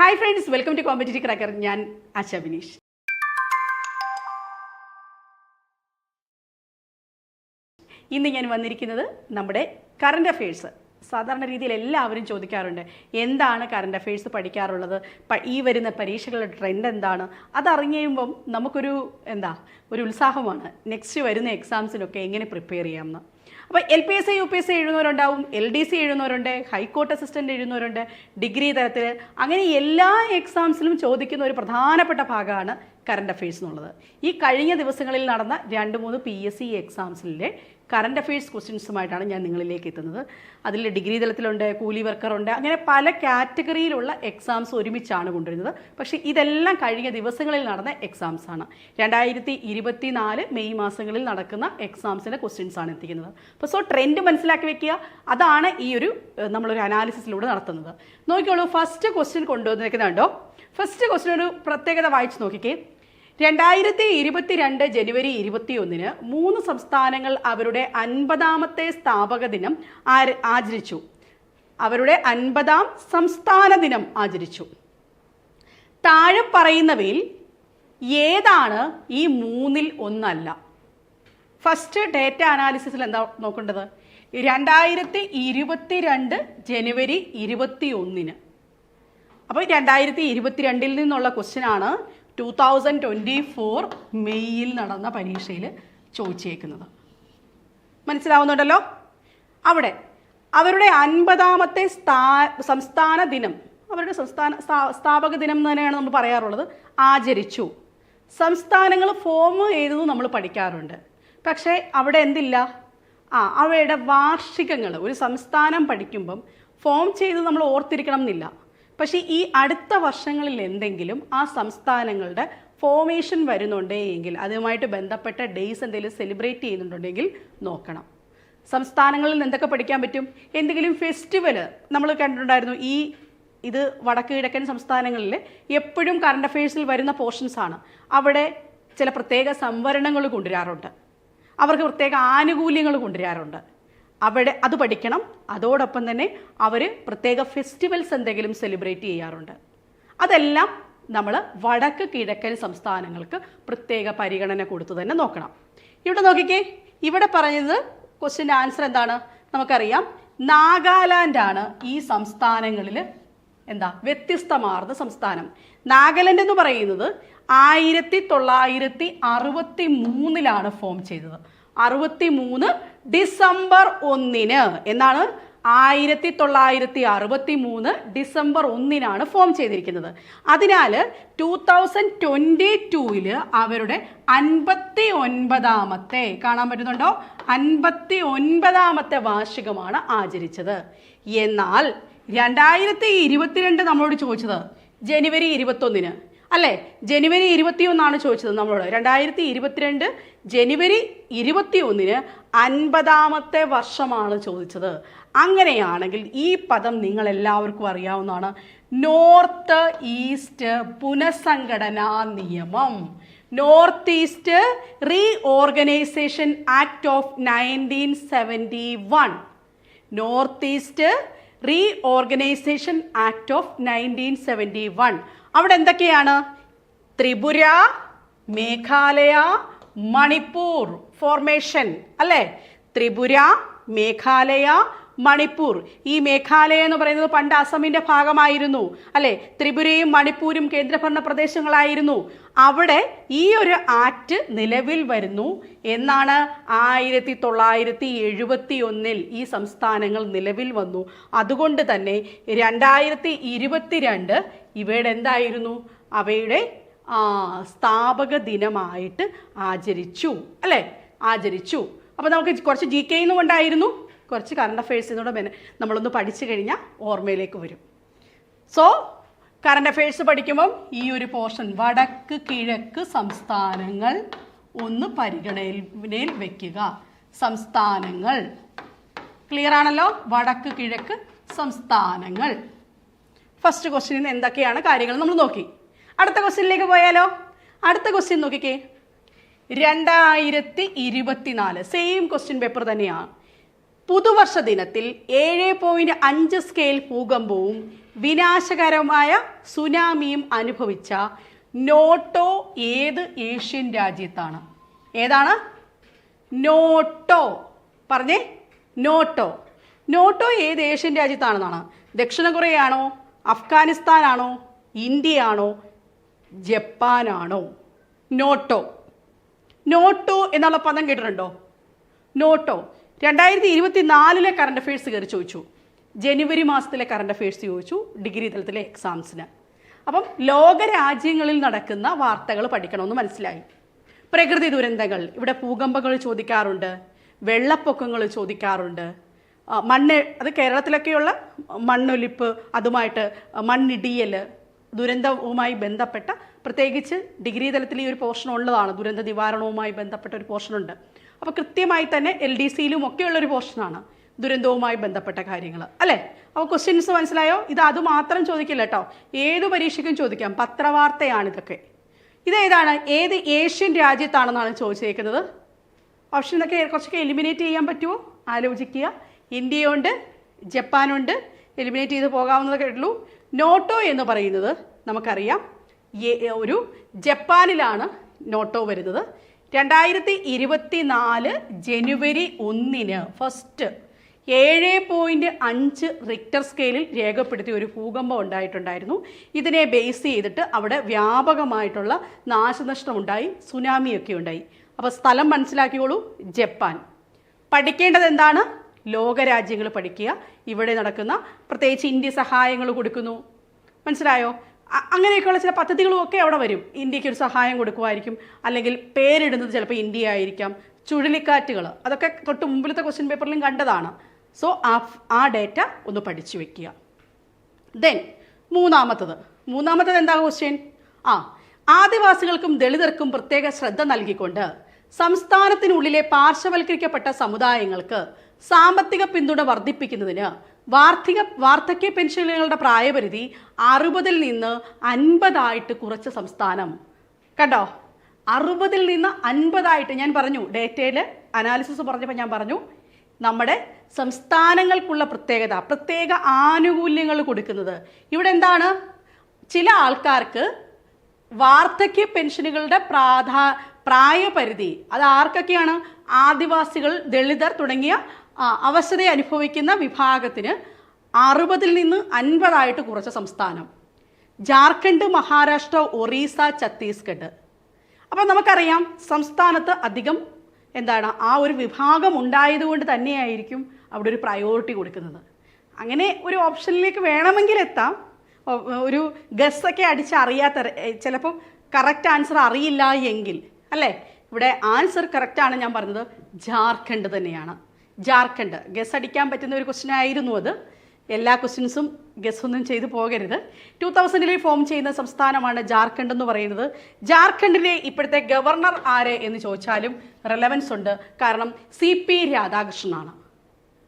Hi friends welcome to competitive cracker Asha ആശ ബിനീഷ് ഇന്ന് ഞാൻ വന്നിരിക്കുന്നത് നമ്മുടെ കറണ്ട് അഫയേഴ്സ് സാധാരണ രീതിയിൽ എല്ലാവരും ചോദിക്കാറുണ്ട് എന്താണ് കറണ്ട് അഫയേഴ്സ് പഠിക്കാറുള്ളത്? ഈ വരുന്ന പരീക്ഷകളുടെ ട്രെൻഡ് എന്താണ്? അതറിഞ്ഞ് കഴിയുമ്പം നമുക്കൊരു എന്താ ഒരു ഉത്സാഹമാണ്. നെക്സ്റ്റ് വരുന്ന എക്സാംസിനൊക്കെ എങ്ങനെ പ്രിപ്പയർ ചെയ്യാമെന്ന്. അപ്പോൾ L P S C U P S C എഴുതുന്നവരുണ്ടാവും L D C എഴുതുന്നവരുണ്ട് ഹൈക്കോർട്ട് അസിസ്റ്റന്റ് എഴുതുന്നവരുണ്ട് ഡിഗ്രി തലത്തിൽ അങ്ങനെ എല്ലാ എക്സാംസിലും ചോദിക്കുന്ന ഒരു പ്രധാനപ്പെട്ട ഭാഗമാണ് കറണ്ട് അഫയേഴ്സ് എന്നുള്ളത്. ഈ കഴിഞ്ഞ ദിവസങ്ങളിൽ നടന്ന രണ്ട് മൂന്ന് പി എസ് സി എക്സാംസിലെ കറണ്ട് അഫയേഴ്സ് ക്വസ്റ്റ്യൻസുമായിട്ടാണ് ഞാൻ നിങ്ങളിലേക്ക് എത്തുന്നത്. അതിൽ ഡിഗ്രി തലത്തിലുണ്ട് കൂലി വർക്കറുണ്ട് അങ്ങനെ പല കാറ്റഗറിയിലുള്ള എക്സാംസ് ഒരുമിച്ചാണ് കൊണ്ടുവരുന്നത്. പക്ഷേ ഇതെല്ലാം കഴിഞ്ഞ ദിവസങ്ങളിൽ നടന്ന എക്സാംസ് ആണ്. രണ്ടായിരത്തി ഇരുപത്തി നാല് മെയ് മാസങ്ങളിൽ നടക്കുന്ന എക്സാംസിന്റെ ക്വസ്റ്റ്യൻസ് ആണ് എത്തിക്കുന്നത്. അപ്പോൾ സോ ട്രെൻഡ് മനസ്സിലാക്കി വെക്കുക. അതാണ് ഈ ഒരു നമ്മളൊരു അനാലിസിസിലൂടെ നടത്തുന്നത്. നോക്കിക്കോളൂ ഫസ്റ്റ് ക്വസ്റ്റ്യൻ കൊണ്ടുവന്നിരിക്കുന്നുണ്ടോ ഫസ്റ്റ് ക്വസ്റ്റ്യൻ ഒരു പ്രത്യേകത വായിച്ച് നോക്കിക്കേ. രണ്ടായിരത്തി ഇരുപത്തിരണ്ട് ജനുവരി ഇരുപത്തിയൊന്നിന് മൂന്ന് സംസ്ഥാനങ്ങൾ അവരുടെ അൻപതാമത്തെ സ്ഥാപക ദിനം ആചരിച്ചു? അവരുടെ അൻപതാം സംസ്ഥാന ദിനം ആചരിച്ചു. താഴെ പറയുന്നവയിൽ ഏതാണ് ഈ മൂന്നിൽ ഒന്നല്ല? ഫസ്റ്റ് ഡേറ്റ അനാലിസിസിൽ എന്താ നോക്കേണ്ടത്? രണ്ടായിരത്തി ഇരുപത്തിരണ്ട് ജനുവരി ഇരുപത്തി ഒന്നിന് അപ്പോൾ രണ്ടായിരത്തി ഇരുപത്തിരണ്ടിൽ നിന്നുള്ള ക്വസ്റ്റ്യൻ ആണ് ടൂ തൗസൻഡ് ട്വന്റി ഫോർ മെയ്യിൽ നടന്ന പരീക്ഷയിൽ ചോദിച്ചേക്കുന്നത്. മനസ്സിലാവുന്നുണ്ടല്ലോ? അവിടെ അവരുടെ അൻപതാമത്തെ സ്ഥാ സംസ്ഥാന ദിനം അവരുടെ സംസ്ഥാന സ്ഥാ- സ്ഥാപക ദിനം എന്ന് തന്നെയാണ് നമ്മൾ പറയാറുള്ളത്. ആചരിച്ചു. സംസ്ഥാനങ്ങൾ ഫോം എഴുതുന്നു നമ്മൾ പഠിക്കാറുണ്ട്. പക്ഷേ അവിടെ എന്തില്ല? ആ അവയുടെ വാർഷികങ്ങൾ ഒരു സംസ്ഥാനം പഠിക്കുമ്പം ഫോം ചെയ്ത് നമ്മൾ ഓർത്തിരിക്കണം എന്നില്ല. പക്ഷേ ഈ അടുത്ത വർഷങ്ങളിൽ എന്തെങ്കിലും ആ സംസ്ഥാനങ്ങളുടെ ഫോമേഷൻ വരുന്നുണ്ടെങ്കിൽ അതുമായിട്ട് ബന്ധപ്പെട്ട ഡേയ്സ് എന്തെങ്കിലും സെലിബ്രേറ്റ് ചെയ്യുന്നുണ്ടെങ്കിൽ നോക്കണം. സംസ്ഥാനങ്ങളിൽ നിന്ന് എന്തൊക്കെ പഠിക്കാൻ പറ്റും? എന്തെങ്കിലും ഫെസ്റ്റിവൽ നമ്മൾ കണ്ടിട്ടുണ്ടായിരുന്നു. ഈ ഇത് വടക്ക് കിഴക്കൻ സംസ്ഥാനങ്ങളിൽ എപ്പോഴും കറണ്ട് അഫയേഴ്സിൽ വരുന്ന പോർഷൻസ് ആണ്. അവിടെ ചില പ്രത്യേക സംവരണങ്ങൾ കൊണ്ടുവരാറുണ്ട്. അവർക്ക് പ്രത്യേക ആനുകൂല്യങ്ങൾ കൊണ്ടുവരാറുണ്ട്. അവിടെ അത് പഠിക്കണം. അതോടൊപ്പം തന്നെ അവർ പ്രത്യേക ഫെസ്റ്റിവൽസ് എന്തെങ്കിലും സെലിബ്രേറ്റ് ചെയ്യാറുണ്ട്. അതെല്ലാം നമ്മൾ വടക്ക് കിഴക്കൻ സംസ്ഥാനങ്ങൾക്ക് പ്രത്യേക പരിഗണന കൊടുത്തു തന്നെ നോക്കണം. ഇവിടെ നോക്കിക്കേ ഇവിടെ പറഞ്ഞത് ക്വസ്റ്റിന്റെ ആൻസർ എന്താണ്? നമുക്കറിയാം. നാഗാലാൻഡാണ് ഈ സംസ്ഥാനങ്ങളിൽ എന്താ? വ്യത്യസ്തമാർന്ന സംസ്ഥാനം. നാഗാലാൻഡ് എന്ന് പറയുന്നത് ആയിരത്തി തൊള്ളായിരത്തി അറുപത്തി മൂന്നിലാണ് ഫോം ചെയ്തത്. അറുപത്തി മൂന്ന് ഡിസംബർ ഒന്നിന്. എന്നാണ് ആയിരത്തി തൊള്ളായിരത്തി അറുപത്തി മൂന്ന് ഡിസംബർ ഒന്നിനാണ് ഫോം ചെയ്തിരിക്കുന്നത്. അതിനാൽ ടൂ തൗസൻഡ് ട്വന്റി ടൂവിൽ അവരുടെ അൻപത്തി ഒൻപതാമത്തെ കാണാൻ പറ്റുന്നുണ്ടോ? അൻപത്തി ഒൻപതാമത്തെ വാർഷികമാണ് ആചരിച്ചത്. എന്നാൽ രണ്ടായിരത്തി ഇരുപത്തിരണ്ട് നമ്മളോട് ചോദിച്ചത് ജനുവരി ഇരുപത്തൊന്നിന്. അല്ലേ? ജനുവരി ഇരുപത്തിയൊന്നാണ് ചോദിച്ചത് നമ്മളോട്. രണ്ടായിരത്തി ഇരുപത്തിരണ്ട് ജനുവരി ഇരുപത്തിയൊന്നിന് അൻപതാമത്തെ വർഷമാണ് ചോദിച്ചത്. അങ്ങനെയാണെങ്കിൽ ഈ പദം നിങ്ങൾ എല്ലാവർക്കും അറിയാവുന്നതാണ്. നോർത്ത് ഈസ്റ്റ് പുനഃസംഘടനാ നിയമം. North east reorganisation act of nineteen seventy one. North east reorganisation act of nineteen seventy one. അവിടെ എന്തൊക്കെയാണ്? ത്രിപുര മേഘാലയ മണിപ്പൂർ ഫോർമേഷൻ അല്ലേ? ത്രിപുര മേഘാലയ മണിപ്പൂർ. ഈ മേഘാലയ എന്ന് പറയുന്നത് പണ്ട് അസമിന്റെ ഭാഗമായിരുന്നു അല്ലെ? ത്രിപുരയും മണിപ്പൂരും കേന്ദ്രഭരണ പ്രദേശങ്ങളായിരുന്നു. അവിടെ ഈ ഒരു ആക്ട് നിലവിൽ വരുന്നു എന്നാണ് ആയിരത്തി തൊള്ളായിരത്തി എഴുപത്തി ഒന്നിൽ ഈ സംസ്ഥാനങ്ങൾ നിലവിൽ വന്നു. അതുകൊണ്ട് തന്നെ രണ്ടായിരത്തി ഇരുപത്തിരണ്ട് ഇവയുടെ എന്തായിരുന്നു? അവയുടെ സ്ഥാപക ദിനമായിട്ട് ആചരിച്ചു അല്ലേ? ആചരിച്ചു. അപ്പോൾ നമുക്ക് കുറച്ച് ജി കെ എന്നും കൊണ്ടായിരുന്നു. കുറച്ച് കറണ്ട് അഫയേഴ്സിനൂടെ പിന്നെ നമ്മളൊന്ന് പഠിച്ചു കഴിഞ്ഞാൽ ഓർമ്മയിലേക്ക് വരും. സോ കറണ്ട് അഫയേഴ്സ് പഠിക്കുമ്പം ഈ ഒരു പോർഷൻ വടക്ക് കിഴക്ക് സംസ്ഥാനങ്ങൾ ഒന്ന് പരിഗണനയിൽ വയ്ക്കുക സംസ്ഥാനങ്ങൾ. ക്ലിയർ ആണല്ലോ? വടക്ക് കിഴക്ക് സംസ്ഥാനങ്ങൾ. ഫസ്റ്റ് ക്വസ്റ്റ്യനിൽ നിന്ന് എന്തൊക്കെയാണ് കാര്യങ്ങൾ നമ്മൾ നോക്കി? അടുത്ത ക്വസ്റ്റ്യനിലേക്ക് പോയാലോ? അടുത്ത ക്വസ്റ്റ്യൻ നോക്കിക്കേ. രണ്ടായിരത്തി ഇരുപത്തിനാല് സെയിം ക്വസ്റ്റ്യൻ പേപ്പർ തന്നെയാണ് പുതുവർഷ ദിനത്തിൽ ഏഴ് പോയിന്റ് അഞ്ച് സ്കെയിൽ ഭൂകമ്പവും വിനാശകരമായ സുനാമിയും അനുഭവിച്ച നോട്ടോ ഏത് ഏഷ്യൻ രാജ്യത്താണ്? ഏതാണ്? നോട്ടോ. പറഞ്ഞേ നോട്ടോ. നോട്ടോ ഏത് ഏഷ്യൻ രാജ്യത്താണെന്നാണ്. ദക്ഷിണ കൊറിയ ആണോ അഫ്ഗാനിസ്ഥാനാണോ? ഇന്ത്യയാണോ? ജപ്പാനാണോ? നോട്ടോ. നോട്ടോ എന്നുള്ള പദം കേട്ടിട്ടുണ്ടോ? നോട്ടോ. രണ്ടായിരത്തി ഇരുപത്തി നാലിലെ കറണ്ട് അഫയേഴ്സ് കയറി ചോദിച്ചു. ജനുവരി മാസത്തിലെ കറണ്ട് അഫയേഴ്സ് ചോദിച്ചു. ഡിഗ്രി തലത്തിലെ എക്സാംസിന് അപ്പം ലോകരാജ്യങ്ങളിൽ നടക്കുന്ന വാർത്തകൾ പഠിക്കണമെന്ന് മനസ്സിലായി. പ്രകൃതി ദുരന്തങ്ങൾ. ഇവിടെ ഭൂകമ്പങ്ങൾ ചോദിക്കാറുണ്ട്. വെള്ളപ്പൊക്കങ്ങൾ ചോദിക്കാറുണ്ട്. മണ്ണ് അത് കേരളത്തിലൊക്കെയുള്ള മണ്ണൊലിപ്പ് അതുമായിട്ട് മണ്ണിടിയൽ ദുരന്തവുമായി ബന്ധപ്പെട്ട പ്രത്യേകിച്ച് ഡിഗ്രി തലത്തിൽ ഈ ഒരു പോർഷൻ ഉള്ളതാണ്. ദുരന്ത നിവാരണവുമായി ബന്ധപ്പെട്ട ഒരു പോർഷൻ ഉണ്ട്. അപ്പോൾ കൃത്യമായി തന്നെ എൽ ഡി സിയിലും ഒക്കെയുള്ള ഒരു പോർഷനാണ് ദുരന്തവുമായി ബന്ധപ്പെട്ട കാര്യങ്ങൾ അല്ലേ? അപ്പോൾ ക്വസ്റ്റ്യൻസ് മനസ്സിലായോ? ഇത് അത് മാത്രം ചോദിക്കില്ല കേട്ടോ ഏത് പരീക്ഷയ്ക്കും ചോദിക്കാം. പത്രവാർത്തയാണിതൊക്കെ ഇതേതാണ് ഏത് ഏഷ്യൻ രാജ്യത്താണെന്നാണ് ചോദിച്ചേക്കുന്നത്. ഓപ്ഷൻ എന്നൊക്കെ കുറച്ചൊക്കെ എലിമിനേറ്റ് ചെയ്യാൻ പറ്റുമോ ആലോചിക്കുക. ഇന്ത്യയുണ്ട് ജപ്പാനുണ്ട്. എലിമിനേറ്റ് ചെയ്ത് പോകാവുന്നതൊക്കെ ഉള്ളൂ. നോട്ടോ എന്ന് പറയുന്നത് നമുക്കറിയാം. ഒരു ജപ്പാനിലാണ് നോട്ടോ വരുന്നത്. രണ്ടായിരത്തി ഇരുപത്തി നാല് ജനുവരി ഒന്നിന് ഫസ്റ്റ് ഏഴ് പോയിന്റ് അഞ്ച് റിക്ടർ സ്കെയിലിൽ രേഖപ്പെടുത്തിയ ഒരു ഭൂകമ്പം ഉണ്ടായിട്ടുണ്ടായിരുന്നു. ഇതിനെ ബേസ് ചെയ്തിട്ട് അവിടെ വ്യാപകമായിട്ടുള്ള നാശനഷ്ടം ഉണ്ടായി സുനാമിയൊക്കെ ഉണ്ടായി. അപ്പോൾ സ്ഥലം മനസ്സിലാക്കിയോളൂ ജപ്പാൻ. പഠിക്കേണ്ടത് എന്താണ്? ലോകരാജ്യങ്ങൾ പഠിക്കുക. ഇവിടെ നടക്കുന്ന പ്രത്യേകിച്ച് ഇന്ത്യ സഹായങ്ങൾ കൊടുക്കുന്നു. മനസ്സിലായോ? അങ്ങനെയൊക്കെയുള്ള ചില പദ്ധതികളും ഒക്കെ അവിടെ വരും. ഇന്ത്യയ്ക്ക് ഒരു സഹായം കൊടുക്കുമായിരിക്കും. അല്ലെങ്കിൽ പേരിടുന്നത് ചിലപ്പോൾ ഇന്ത്യ ആയിരിക്കാം ചുഴലിക്കാറ്റുകൾ അതൊക്കെ തൊട്ട് മുമ്പിലത്തെ ക്വസ്റ്റ്യൻ പേപ്പറിലും കണ്ടതാണ്. സോ ആ ആ ഡേറ്റ ഒന്ന് പഠിച്ചു വെക്കുക. ദെൻ മൂന്നാമത്തത്. മൂന്നാമത്തത് എന്താ ക്വസ്റ്റ്യൻ ആ ആദിവാസികൾക്കും ദളിതർക്കും പ്രത്യേക ശ്രദ്ധ നൽകിക്കൊണ്ട് സംസ്ഥാനത്തിനുള്ളിലെ പാർശ്വവൽക്കരിക്കപ്പെട്ട സമുദായങ്ങൾക്ക് സാമ്പത്തിക പിന്തുണ വർദ്ധിപ്പിക്കുന്നതിന് വാർഷിക വാർദ്ധക്യ പെൻഷനുകളുടെ പ്രായപരിധി അറുപതിൽ നിന്ന് അൻപതായിട്ട് കുറച്ച സംസ്ഥാനം. കണ്ടോ? അറുപതിൽ നിന്ന് അൻപതായിട്ട് ഞാൻ പറഞ്ഞു. ഡേറ്റയിൽ അനാലിസിസ് പറഞ്ഞപ്പോൾ ഞാൻ പറഞ്ഞു നമ്മുടെ സംസ്ഥാനങ്ങൾക്കുള്ള പ്രത്യേകത പ്രത്യേക ആനുകൂല്യങ്ങൾ കൊടുക്കുന്നത്. ഇവിടെ എന്താണ്? ചില ആൾക്കാർക്ക് വാർദ്ധക്യ പെൻഷനുകളുടെ പ്രാധാ പ്രായപരിധി അത് ആർക്കൊക്കെയാണ്? ആദിവാസികൾ ദളിതർ തുടങ്ങിയ അവശത അനുഭവിക്കുന്ന വിഭാഗത്തിന് അറുപതിൽ നിന്ന് അൻപതായിട്ട് കുറച്ച സംസ്ഥാനം. ജാർഖണ്ഡ് മഹാരാഷ്ട്ര ഒറീസ ഛത്തീസ്ഗഡ്. അപ്പം നമുക്കറിയാം സംസ്ഥാനത്ത് അധികം എന്താണ് ആ ഒരു വിഭാഗം ഉണ്ടായതുകൊണ്ട് തന്നെയായിരിക്കും അവിടെ ഒരു പ്രയോറിറ്റി കൊടുക്കുന്നത്. അങ്ങനെ ഒരു ഓപ്ഷനിലേക്ക് വേണമെങ്കിൽ എത്താം. ഒരു ഗസ്സൊക്കെ അടിച്ച് അറിയാത്ത ചിലപ്പം കറക്റ്റ് ആൻസർ അറിയില്ല എങ്കിൽ. അല്ലേ? ഇവിടെ ആൻസർ കറക്റ്റാണ് ഞാൻ പറഞ്ഞത്. ജാർഖണ്ഡ് തന്നെയാണ്. ജാർഖണ്ഡ്. ഗസ് അടിക്കാൻ പറ്റുന്ന ഒരു ക്വസ്റ്റ്യൻ ആയിരുന്നു അത്. എല്ലാ ക്വസ്റ്റ്യൻസും ഗസ് ഒന്നും ചെയ്തു പോകരുത്. ടൂ തൗസൻഡിൽ ഫോം ചെയ്യുന്ന സംസ്ഥാനമാണ് ജാർഖണ്ഡ് എന്ന് പറയുന്നത്. ജാർഖണ്ഡിലെ ഇപ്പോഴത്തെ ഗവർണർ ആര് എന്ന് ചോദിച്ചാലും റെലവൻസ് ഉണ്ട്. കാരണം സി പി രാധാകൃഷ്ണനാണ്.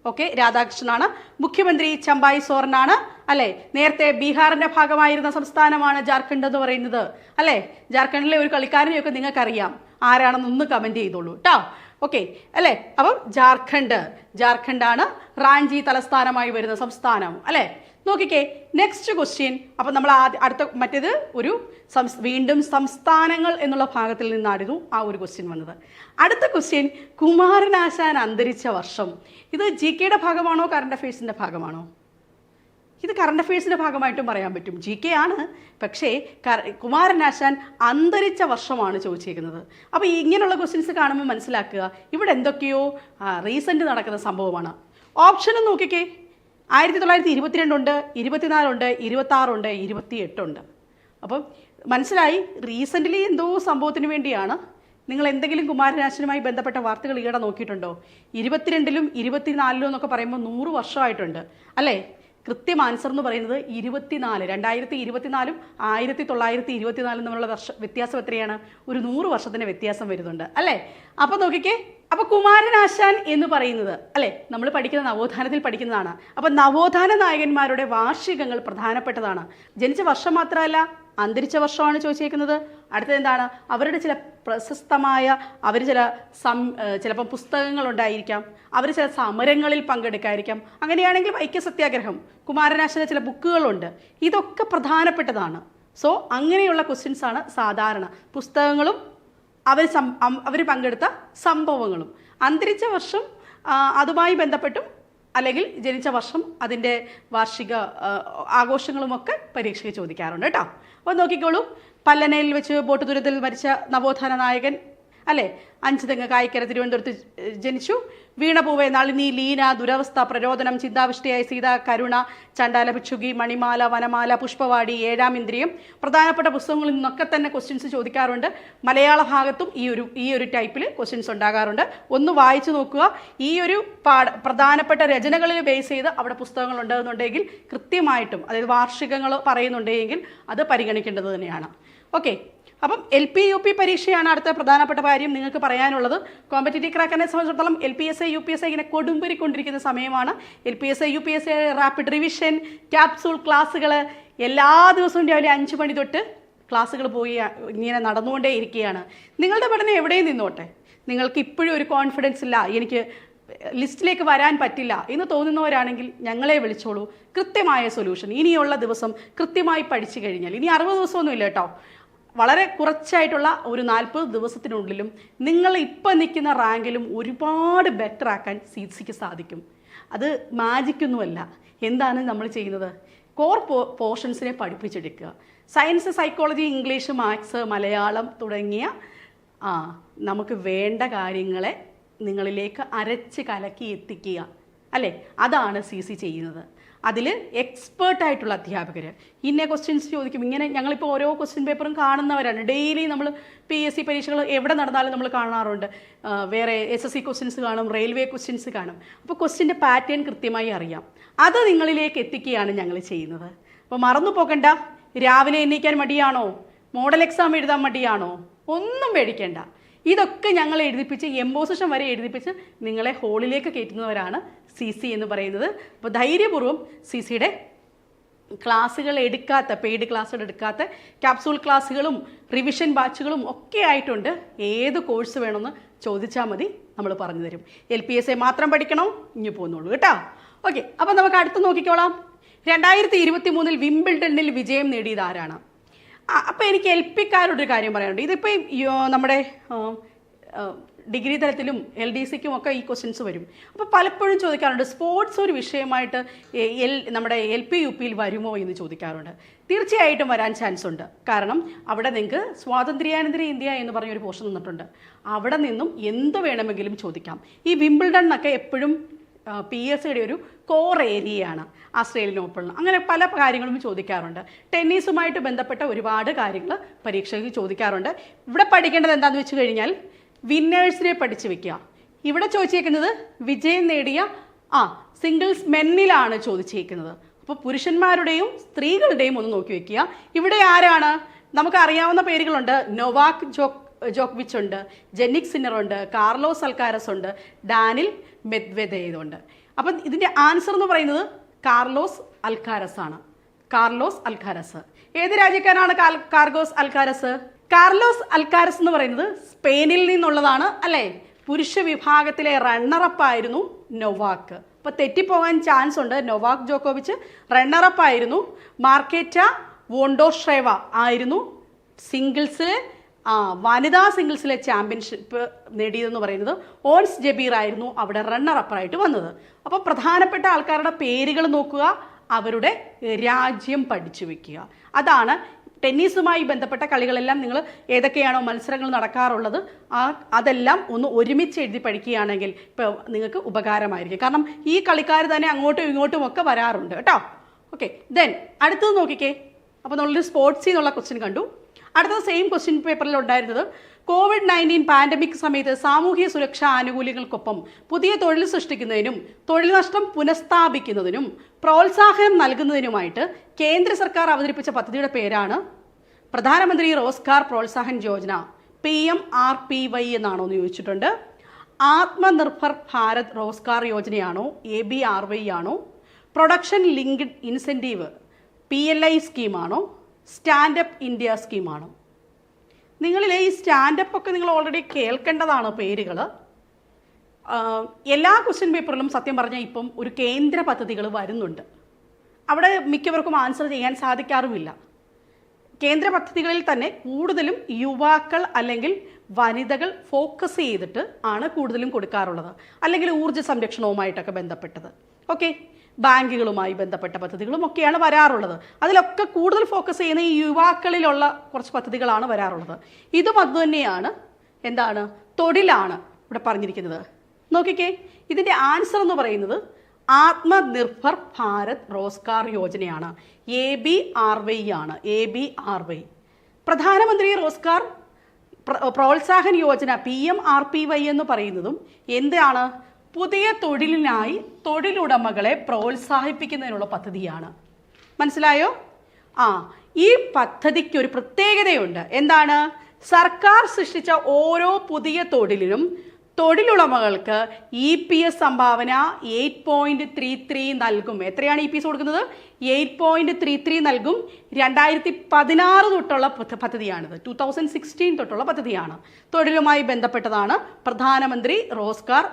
ഓക്കെ രാധാകൃഷ്ണനാണ്. മുഖ്യമന്ത്രി ചമ്പായി സോറനാണ്. അല്ലെ? നേരത്തെ ബീഹാറിന്റെ ഭാഗമായിരുന്ന സംസ്ഥാനമാണ് ജാർഖണ്ഡ് എന്ന് പറയുന്നത്. അല്ലെ? ജാർഖണ്ഡിലെ ഒരു കളിക്കാരനെയൊക്കെ നിങ്ങൾക്കറിയാം. ആരാണെന്നൊന്ന് കമന്റ് ചെയ്തോളൂ. കേട്ടോ ഓക്കെ അല്ലേ? അപ്പം ജാർഖണ്ഡ് ജാർഖണ്ഡാണ് റാഞ്ചി തലസ്ഥാനമായി വരുന്ന സംസ്ഥാനം അല്ലേ? നോക്കിക്കേ നെക്സ്റ്റ് ക്വസ്റ്റ്യൻ അപ്പം നമ്മൾ അടുത്ത മറ്റേത് ഒരു വീണ്ടും സംസ്ഥാനങ്ങൾ എന്നുള്ള ഭാഗത്തിൽ നിന്നായിരുന്നു ആ ഒരു ക്വസ്റ്റ്യൻ വന്നത്. അടുത്ത ക്വസ്റ്റ്യൻ കുമാരനാശാൻ അന്തരിച്ച വർഷം. ഇത് ജി കെയുടെ ഭാഗമാണോ കറണ്ട് അഫയേഴ്സിന്റെ ഭാഗമാണോ? ഇത് കറണ്ട് അഫയേഴ്സിന്റെ ഭാഗമായിട്ടും പറയാൻ പറ്റും. ജി കെ ആണ്. പക്ഷേ കുമാരനാശാൻ അന്തരിച്ച വർഷമാണ് ചോദിച്ചേക്കുന്നത്. അപ്പോൾ ഇങ്ങനെയുള്ള ക്വസ്റ്റ്യൻസ് കാണുമ്പോൾ മനസ്സിലാക്കുക ഇവിടെ എന്തൊക്കെയോ റീസെന്റ് നടക്കുന്ന സംഭവമാണ്. ഓപ്ഷനും നോക്കിക്കേ. ആയിരത്തി തൊള്ളായിരത്തി ഇരുപത്തിരണ്ടുണ്ട് ഇരുപത്തിനാലുണ്ട് ഇരുപത്താറുണ്ട് ഇരുപത്തി എട്ടുണ്ട് അപ്പം മനസ്സിലായി റീസെന്റ്ലി എന്തോ സംഭവത്തിന് വേണ്ടിയാണ്. നിങ്ങൾ എന്തെങ്കിലും കുമാരനാശനുമായി ബന്ധപ്പെട്ട വാർത്തകൾ ഈയിടെ നോക്കിയിട്ടുണ്ടോ? ഇരുപത്തിരണ്ടിലും ഇരുപത്തിനാലിലും എന്നൊക്കെ പറയുമ്പോൾ നൂറ് വർഷമായിട്ടുണ്ട്. അല്ലേ? കൃത്യം ആൻസർ എന്ന് പറയുന്നത് ഇരുപത്തിനാല്. രണ്ടായിരത്തി ഇരുപത്തിനാലും ആയിരത്തി തൊള്ളായിരത്തി ഇരുപത്തിനാലും തമ്മിലുള്ള വർഷ വ്യത്യാസം എത്രയാണ്? ഒരു നൂറ് വർഷത്തിന്റെ വ്യത്യാസം വരുന്നുണ്ട്. അല്ലേ? അപ്പൊ നോക്കിക്കേ അപ്പൊ കുമാരനാശാൻ എന്ന് പറയുന്നത് അല്ലെ? നമ്മൾ പഠിക്കുന്ന നവോത്ഥാനത്തിൽ പഠിക്കുന്നതാണ്. അപ്പൊ നവോത്ഥാന നായകന്മാരുടെ വാർഷികങ്ങൾ പ്രധാനപ്പെട്ടതാണ്. ജനിച്ച വർഷം മാത്രമല്ല അന്തരിച്ച വർഷമാണ് ചോദിച്ചേക്കുന്നത്. അടുത്തത് എന്താണ്? അവരുടെ ചില പ്രശസ്തമായ അവർ ചില സം ചിലപ്പം പുസ്തകങ്ങൾ ഉണ്ടായിരിക്കാം അവർ ചില സമരങ്ങളിൽ പങ്കെടുക്കായിരിക്കാം. അങ്ങനെയാണെങ്കിൽ വൈക്യ സത്യാഗ്രഹം കുമാരനാശന ചില ബുക്കുകളുണ്ട്. ഇതൊക്കെ പ്രധാനപ്പെട്ടതാണ്. സോ അങ്ങനെയുള്ള ക്വസ്റ്റ്യൻസാണ് സാധാരണ പുസ്തകങ്ങളും അവർ സം അവർ പങ്കെടുത്ത സംഭവങ്ങളും. അന്തരിച്ച വർഷം അതുമായി ബന്ധപ്പെട്ടും അല്ലെങ്കിൽ ജനിച്ച വർഷം അതിന്റെ വാർഷിക ആഘോഷങ്ങളുമൊക്കെ പരീക്ഷയ്ക്ക് ചോദിക്കാറുണ്ട് കേട്ടോ. അപ്പോൾ നോക്കിക്കോളൂ. പല്ലനയിൽ വെച്ച് ബോട്ട് ദുരിതത്തിൽ മരിച്ച നവോത്ഥാന നായകൻ അല്ലേ? അഞ്ച് തെങ്ങ് കായ്ക്കര തിരുവനന്തപുരത്ത് ജനിച്ചു. വീണപൂവെ നളിനി ലീന ദുരവസ്ഥ പ്രരോദനം ചിന്താവിഷ്ടയായ സീത കരുണ ചണ്ടാല ഭിക്ഷുകി മണിമാല വനമാല പുഷ്പവാടി ഏഴാം ഇന്ദ്രിയം. പ്രധാനപ്പെട്ട പുസ്തകങ്ങളിൽ നിന്നൊക്കെ തന്നെ ക്വസ്റ്റ്യൻസ് ചോദിക്കാറുണ്ട്. മലയാള ഭാഗത്തും ഈ ഒരു ഈ ഒരു ടൈപ്പിൽ ക്വസ്റ്റ്യൻസ് ഉണ്ടാകാറുണ്ട്. ഒന്ന് വായിച്ചു നോക്കുക. ഈ ഒരു പാഠ പ്രധാനപ്പെട്ട രചനകളിൽ ബേസ് ചെയ്ത് അവിടെ പുസ്തകങ്ങൾ ഉണ്ടെന്നുണ്ടെങ്കിൽ കൃത്യമായിട്ടും അതായത് വാർഷികങ്ങൾ പറയുന്നുണ്ടെങ്കിൽ അത് പരിഗണിക്കേണ്ടത് തന്നെയാണ്. ഓക്കെ അപ്പം എൽ പി യു പി പരീക്ഷയാണ് അടുത്ത പ്രധാനപ്പെട്ട കാര്യം നിങ്ങൾക്ക് പറയാനുള്ളത്. കോമ്പറ്റേറ്റീവ് ക്രാക്കിനെ സംബന്ധിച്ചിടത്തോളം L P S I U P S I ഇങ്ങനെ കൊടുമ്പിരിക്കൊണ്ടിരിക്കുന്ന സമയമാണ്. L P S I U P S I rapid revision capsule ക്ലാസ്സുകൾ എല്ലാ ദിവസവും രാവിലെ അഞ്ച് മണി തൊട്ട് ക്ലാസ്സുകൾ പോയി ഇങ്ങനെ നടന്നുകൊണ്ടേ ഇരിക്കുകയാണ്. നിങ്ങളുടെ പഠനം എവിടെയും നിന്നോട്ടെ. നിങ്ങൾക്ക് ഇപ്പോഴും ഒരു കോൺഫിഡൻസ് ഇല്ല. എനിക്ക് ലിസ്റ്റിലേക്ക് വരാൻ പറ്റില്ല എന്ന് തോന്നുന്നവരാണെങ്കിൽ ഞങ്ങളെ വിളിച്ചോളൂ. കൃത്യമായ സൊല്യൂഷൻ ഇനിയുള്ള ദിവസം കൃത്യമായി പഠിച്ചു കഴിഞ്ഞാൽ ഇനി അറുപത് ദിവസമൊന്നുമില്ല കേട്ടോ. വളരെ കുറച്ചായിട്ടുള്ള ഒരു നാൽപ്പത് ദിവസത്തിനുള്ളിലും നിങ്ങൾ ഇപ്പം നിൽക്കുന്ന റാങ്കിലും ഒരുപാട് ബെറ്റർ ആക്കാൻ സി സിക്ക് സാധിക്കും. അത് മാജിക്കൊന്നുമല്ല എന്താണ് നമ്മൾ ചെയ്യുന്നത്? കോർ പോ പോർഷൻസിനെ പഠിപ്പിച്ചെടുക്കുക. Science psychology English maths Malayalam തുടങ്ങിയ ആ നമുക്ക് വേണ്ട കാര്യങ്ങളെ നിങ്ങളിലേക്ക് അരച്ച് കലക്കി എത്തിക്കുക. അല്ലേ? അതാണ് സി സി ചെയ്യുന്നത്. അതിൽ എക്സ്പേർട്ടായിട്ടുള്ള അധ്യാപകർ ഇന്ന ക്വസ്റ്റ്യൻസ് ചോദിക്കും. ഇങ്ങനെ ഞങ്ങളിപ്പോൾ ഓരോ ക്വസ്റ്റ്യൻ പേപ്പറും കാണുന്നവരാണ്. ഡെയിലി നമ്മൾ പി എസ് സി പരീക്ഷകൾ എവിടെ നടന്നാലും നമ്മൾ കാണാറുണ്ട്. വേറെ എസ് എസ് സി ക്വസ്റ്റ്യൻസ് കാണും റെയിൽവേ ക്വസ്റ്റ്യൻസ് കാണും. അപ്പോൾ ക്വസ്റ്റ്യന്റെ പാറ്റേൺ കൃത്യമായി അറിയാം. അത് നിങ്ങളിലേക്ക് എത്തിക്കുകയാണ് ഞങ്ങൾ ചെയ്യുന്നത്. അപ്പോൾ മറന്നു പോകണ്ട. രാവിലെ എണീക്കാൻ മടിയാണോ? മോഡൽ എക്സാം എഴുതാൻ മടിയാണോ? ഒന്നും പേടിക്കേണ്ട. ഇതൊക്കെ ഞങ്ങൾ എഴുതിപ്പിച്ച് എംബോസിഷൻ വരെ എഴുതിപ്പിച്ച് നിങ്ങളെ ഹോളിലേക്ക് കയറ്റുന്നവരാണ് സി സി എന്ന് പറയുന്നത്. അപ്പോൾ ധൈര്യപൂർവം സി സിയുടെ ക്ലാസ്സുകൾ എടുക്കാത്ത പെയ്ഡ് ക്ലാസ്സുകൾ എടുക്കാത്ത ക്യാപ്സൂൾ ക്ലാസ്സുകളും റിവിഷൻ ബാച്ചുകളും ഒക്കെ ആയിട്ടുണ്ട്. ഏത് കോഴ്സ് വേണമെന്ന് ചോദിച്ചാൽ മതി നമ്മൾ പറഞ്ഞു തരും. എൽ പി എസ് എ മാത്രം പഠിക്കണോ ഇനി പോകുന്നുള്ളൂ കേട്ടോ. ഓക്കെ അപ്പം നമുക്ക് അടുത്ത് നോക്കിക്കോളാം. രണ്ടായിരത്തി ഇരുപത്തി മൂന്നിൽ വിംബിൾഡണിൽ വിജയം നേടിയത് ആരാണ്? അപ്പോൾ എനിക്ക് എൽ പിക്കാരോടൊരു കാര്യം പറയാനുണ്ട്. ഇതിപ്പോൾ നമ്മുടെ ഡിഗ്രി തലത്തിലും എൽ ഡി സിക്കും ഒക്കെ ഈ ക്വസ്റ്റ്യൻസ് വരും. അപ്പോൾ പലപ്പോഴും ചോദിക്കാറുണ്ട് സ്പോർട്സ് ഒരു വിഷയമായിട്ട് എൽ നമ്മുടെ എൽ പി യു പിയിൽ വരുമോ എന്ന് ചോദിക്കാറുണ്ട്. തീർച്ചയായിട്ടും വരാൻ ചാൻസ് ഉണ്ട്. കാരണം അവിടെ നിങ്ങൾക്ക് സ്വാതന്ത്ര്യാനന്തര ഇന്ത്യ എന്ന് പറഞ്ഞൊരു പോർഷൻ നിന്നിട്ടുണ്ട്. അവിടെ നിന്നും എന്ത് വേണമെങ്കിലും ചോദിക്കാം. ഈ വിംബിൾഡൺ എന്നൊക്കെ എപ്പോഴും പി എസ് സിയുടെ ഒരു കോർ ഏരിയയാണ് ആസ്ട്രേലിയൻ ഓപ്പൺ അങ്ങനെ പല കാര്യങ്ങളും ചോദിക്കാറുണ്ട്. ടെന്നീസുമായിട്ട് ബന്ധപ്പെട്ട ഒരുപാട് കാര്യങ്ങൾ പരീക്ഷയ്ക്ക് ചോദിക്കാറുണ്ട്. ഇവിടെ പഠിക്കേണ്ടത് എന്താണെന്ന് വെച്ച് കഴിഞ്ഞാൽ വിന്നേഴ്സിനെ പഠിച്ചു വെക്കുക. ഇവിടെ ചോദിച്ചേക്കുന്നത് വിജയം നേടിയ ആ സിംഗിൾസ് മെന്നിലാണ് ചോദിച്ചേക്കുന്നത്. അപ്പോൾ പുരുഷന്മാരുടെയും സ്ത്രീകളുടെയും ഒന്ന് നോക്കി വെക്കുക. ഇവിടെ ആരാണ്? നമുക്ക് അറിയാവുന്ന പേരുകളുണ്ട്. നൊവാക് ജോക് ജോക്വിച്ച് ഉണ്ട്. ജെന്നിക് സിന്നർ ഉണ്ട്. കാർലോസ് അൽക്കാരസ് ഉണ്ട്. ഡാനിൽ മെദ്വെദേവ് ഉണ്ട്. അപ്പം ഇതിന്റെ ആൻസർ എന്ന് പറയുന്നത് കാർലോസ് അൽക്കാരസ് ആണ് കാർലോസ് അൽക്കാരസ് ഏത് രാജ്യക്കാരാണ് കാർഗോസ് അൽക്കാരസ് കാർലോസ് അൽക്കാരസ് എന്ന് പറയുന്നത് സ്പെയിനിൽ നിന്നുള്ളതാണ് അല്ലേ? പുരുഷ വിഭാഗത്തിലെ റണ്ണറപ്പ് ആയിരുന്നു നൊവാക്ക്. അപ്പൊ തെറ്റിപ്പോകാൻ ചാൻസ് ഉണ്ട്. നൊവാക് ജോക്കോവിച്ച് റണ്ണറപ്പ് ആയിരുന്നു മാർക്കേറ്റ വോണ്ടോഷ്രേവ ആയിരുന്നു. സിംഗിൾസിൽ ആ വനിതാ സിംഗിൾസിലെ ചാമ്പ്യൻഷിപ്പ് നേടിയതെന്ന് പറയുന്നത് ഓൺസ് ജബീർ ആയിരുന്നു അവിടെ റണ്ണർ അപ്പറായിട്ട് വന്നത്. അപ്പോൾ പ്രധാനപ്പെട്ട ആൾക്കാരുടെ പേരുകൾ നോക്കുക അവരുടെ രാജ്യം പഠിച്ചു വെക്കുക. അതാണ് ടെന്നീസുമായി ബന്ധപ്പെട്ട കളികളെല്ലാം നിങ്ങൾ ഏതൊക്കെയാണോ മത്സരങ്ങൾ നടക്കാറുള്ളത് ആ അതെല്ലാം ഒന്ന് ഒരുമിച്ച് എഴുതി പഠിക്കുകയാണെങ്കിൽ ഇപ്പോൾ നിങ്ങൾക്ക് ഉപകാരമായിരിക്കും. കാരണം ഈ കളിക്കാർ തന്നെ അങ്ങോട്ടും ഇങ്ങോട്ടും ഒക്കെ വരാറുണ്ട് കേട്ടോ. ഓക്കെ ദെൻ അടുത്തത് നോക്കിക്കേ. അപ്പോൾ നമ്മളൊരു സ്പോർട്സിൽ നിന്നുള്ള ക്വസ്റ്റ്യൻ കണ്ടു. അടുത്ത സെയിം ക്വസ്റ്റ്യൻ പേപ്പറിൽ ഉണ്ടായിരുന്നത് കോവിഡ് നയന്റീൻ പാൻഡമിക് സമയത്ത് സാമൂഹ്യ സുരക്ഷാ ആനുകൂല്യങ്ങൾക്കൊപ്പം പുതിയ തൊഴിൽ സൃഷ്ടിക്കുന്നതിനും തൊഴിൽ നഷ്ടം പുനഃസ്ഥാപിക്കുന്നതിനും പ്രോത്സാഹനം നൽകുന്നതിനുമായിട്ട് കേന്ദ്ര സർക്കാർ അവതരിപ്പിച്ച പദ്ധതിയുടെ പേരാണ് Pradhan Mantri Rozgar Protsahan Yojana P M R P Y എന്നാണോ എന്ന് ചോദിച്ചിട്ടുണ്ട്. ആത്മനിർഭർ ഭാരത് റോസ്ഗാർ യോജനയാണോ എ ബി ആർ വൈ ആണോ production linked incentive P L I സ്കീമാണോ stand up India സ്കീമാണ്. നിങ്ങളിലെ ഈ സ്റ്റാൻഡപ്പ് ഒക്കെ നിങ്ങൾ ഓൾറെഡി കേൾക്കേണ്ടതാണ് പേരുകൾ. എല്ലാ ക്വസ്റ്റ്യൻ പേപ്പറിലും സത്യം പറഞ്ഞാൽ ഇപ്പം ഒരു കേന്ദ്ര പദ്ധതികൾ വരുന്നുണ്ട്. അവിടെ മിക്കവർക്കും ആൻസർ ചെയ്യാൻ സാധിക്കാറുമില്ല. കേന്ദ്ര പദ്ധതികളിൽ തന്നെ കൂടുതലും യുവാക്കൾ അല്ലെങ്കിൽ വനിതകൾ ഫോക്കസ് ചെയ്തിട്ട് ആണ് കൂടുതലും കൊടുക്കാറുള്ളത്. അല്ലെങ്കിൽ ഊർജ സംരക്ഷണവുമായിട്ടൊക്കെ ബന്ധപ്പെട്ടത്. ഓക്കെ? ബാങ്കുകളുമായി ബന്ധപ്പെട്ട പദ്ധതികളും ഒക്കെയാണ് വരാറുള്ളത്. അതിലൊക്കെ കൂടുതൽ ഫോക്കസ് ചെയ്യുന്ന ഈ യുവാക്കളിലുള്ള കുറച്ച് പദ്ധതികളാണ് വരാറുള്ളത്. ഇതും അതുതന്നെയാണ്. എന്താണ്? തൊഴിലാണ് ഇവിടെ പറഞ്ഞിരിക്കുന്നത്. നോക്കിക്കേ ഇതിന്റെ ആൻസർ എന്ന് പറയുന്നത് ആത്മനിർഭർ ഭാരത് റോസ്കാർ യോജനയാണ്. എ ബി ആർ വൈ ആണ്. A B R Y Pradhan Mantri Rozgar Protsahan Yojana P M R P Y എന്ന് പറയുന്നതും എന്താണ്? പുതിയ തൊഴിലിനായി തൊഴിലുടമകളെ പ്രോത്സാഹിപ്പിക്കുന്നതിനുള്ള പദ്ധതിയാണ്. മനസ്സിലായോ? ആ ഈ പദ്ധതിക്ക് ഒരു പ്രത്യേകതയുണ്ട്. എന്താണ്? സർക്കാർ സൃഷ്ടിച്ച ഓരോ പുതിയ തൊഴിലിനും തൊഴിലുടമകൾക്ക് ഇ പി എസ് സംഭാവന എയ്റ്റ് പോയിന്റ് ത്രീ ത്രീ നൽകും. എത്രയാണ് ഇ പി എസ് കൊടുക്കുന്നത്? എയ്റ്റ് പോയിന്റ് ത്രീ ത്രീ നൽകും. രണ്ടായിരത്തി പതിനാറ് തൊട്ടുള്ള പദ്ധതിയാണിത്. ടു തൗസൻഡ് സിക്സ്റ്റീൻ തൊട്ടുള്ള പദ്ധതിയാണ്. തൊഴിലുമായി ബന്ധപ്പെട്ടതാണ് പ്രധാനമന്ത്രി റോസ്കാർ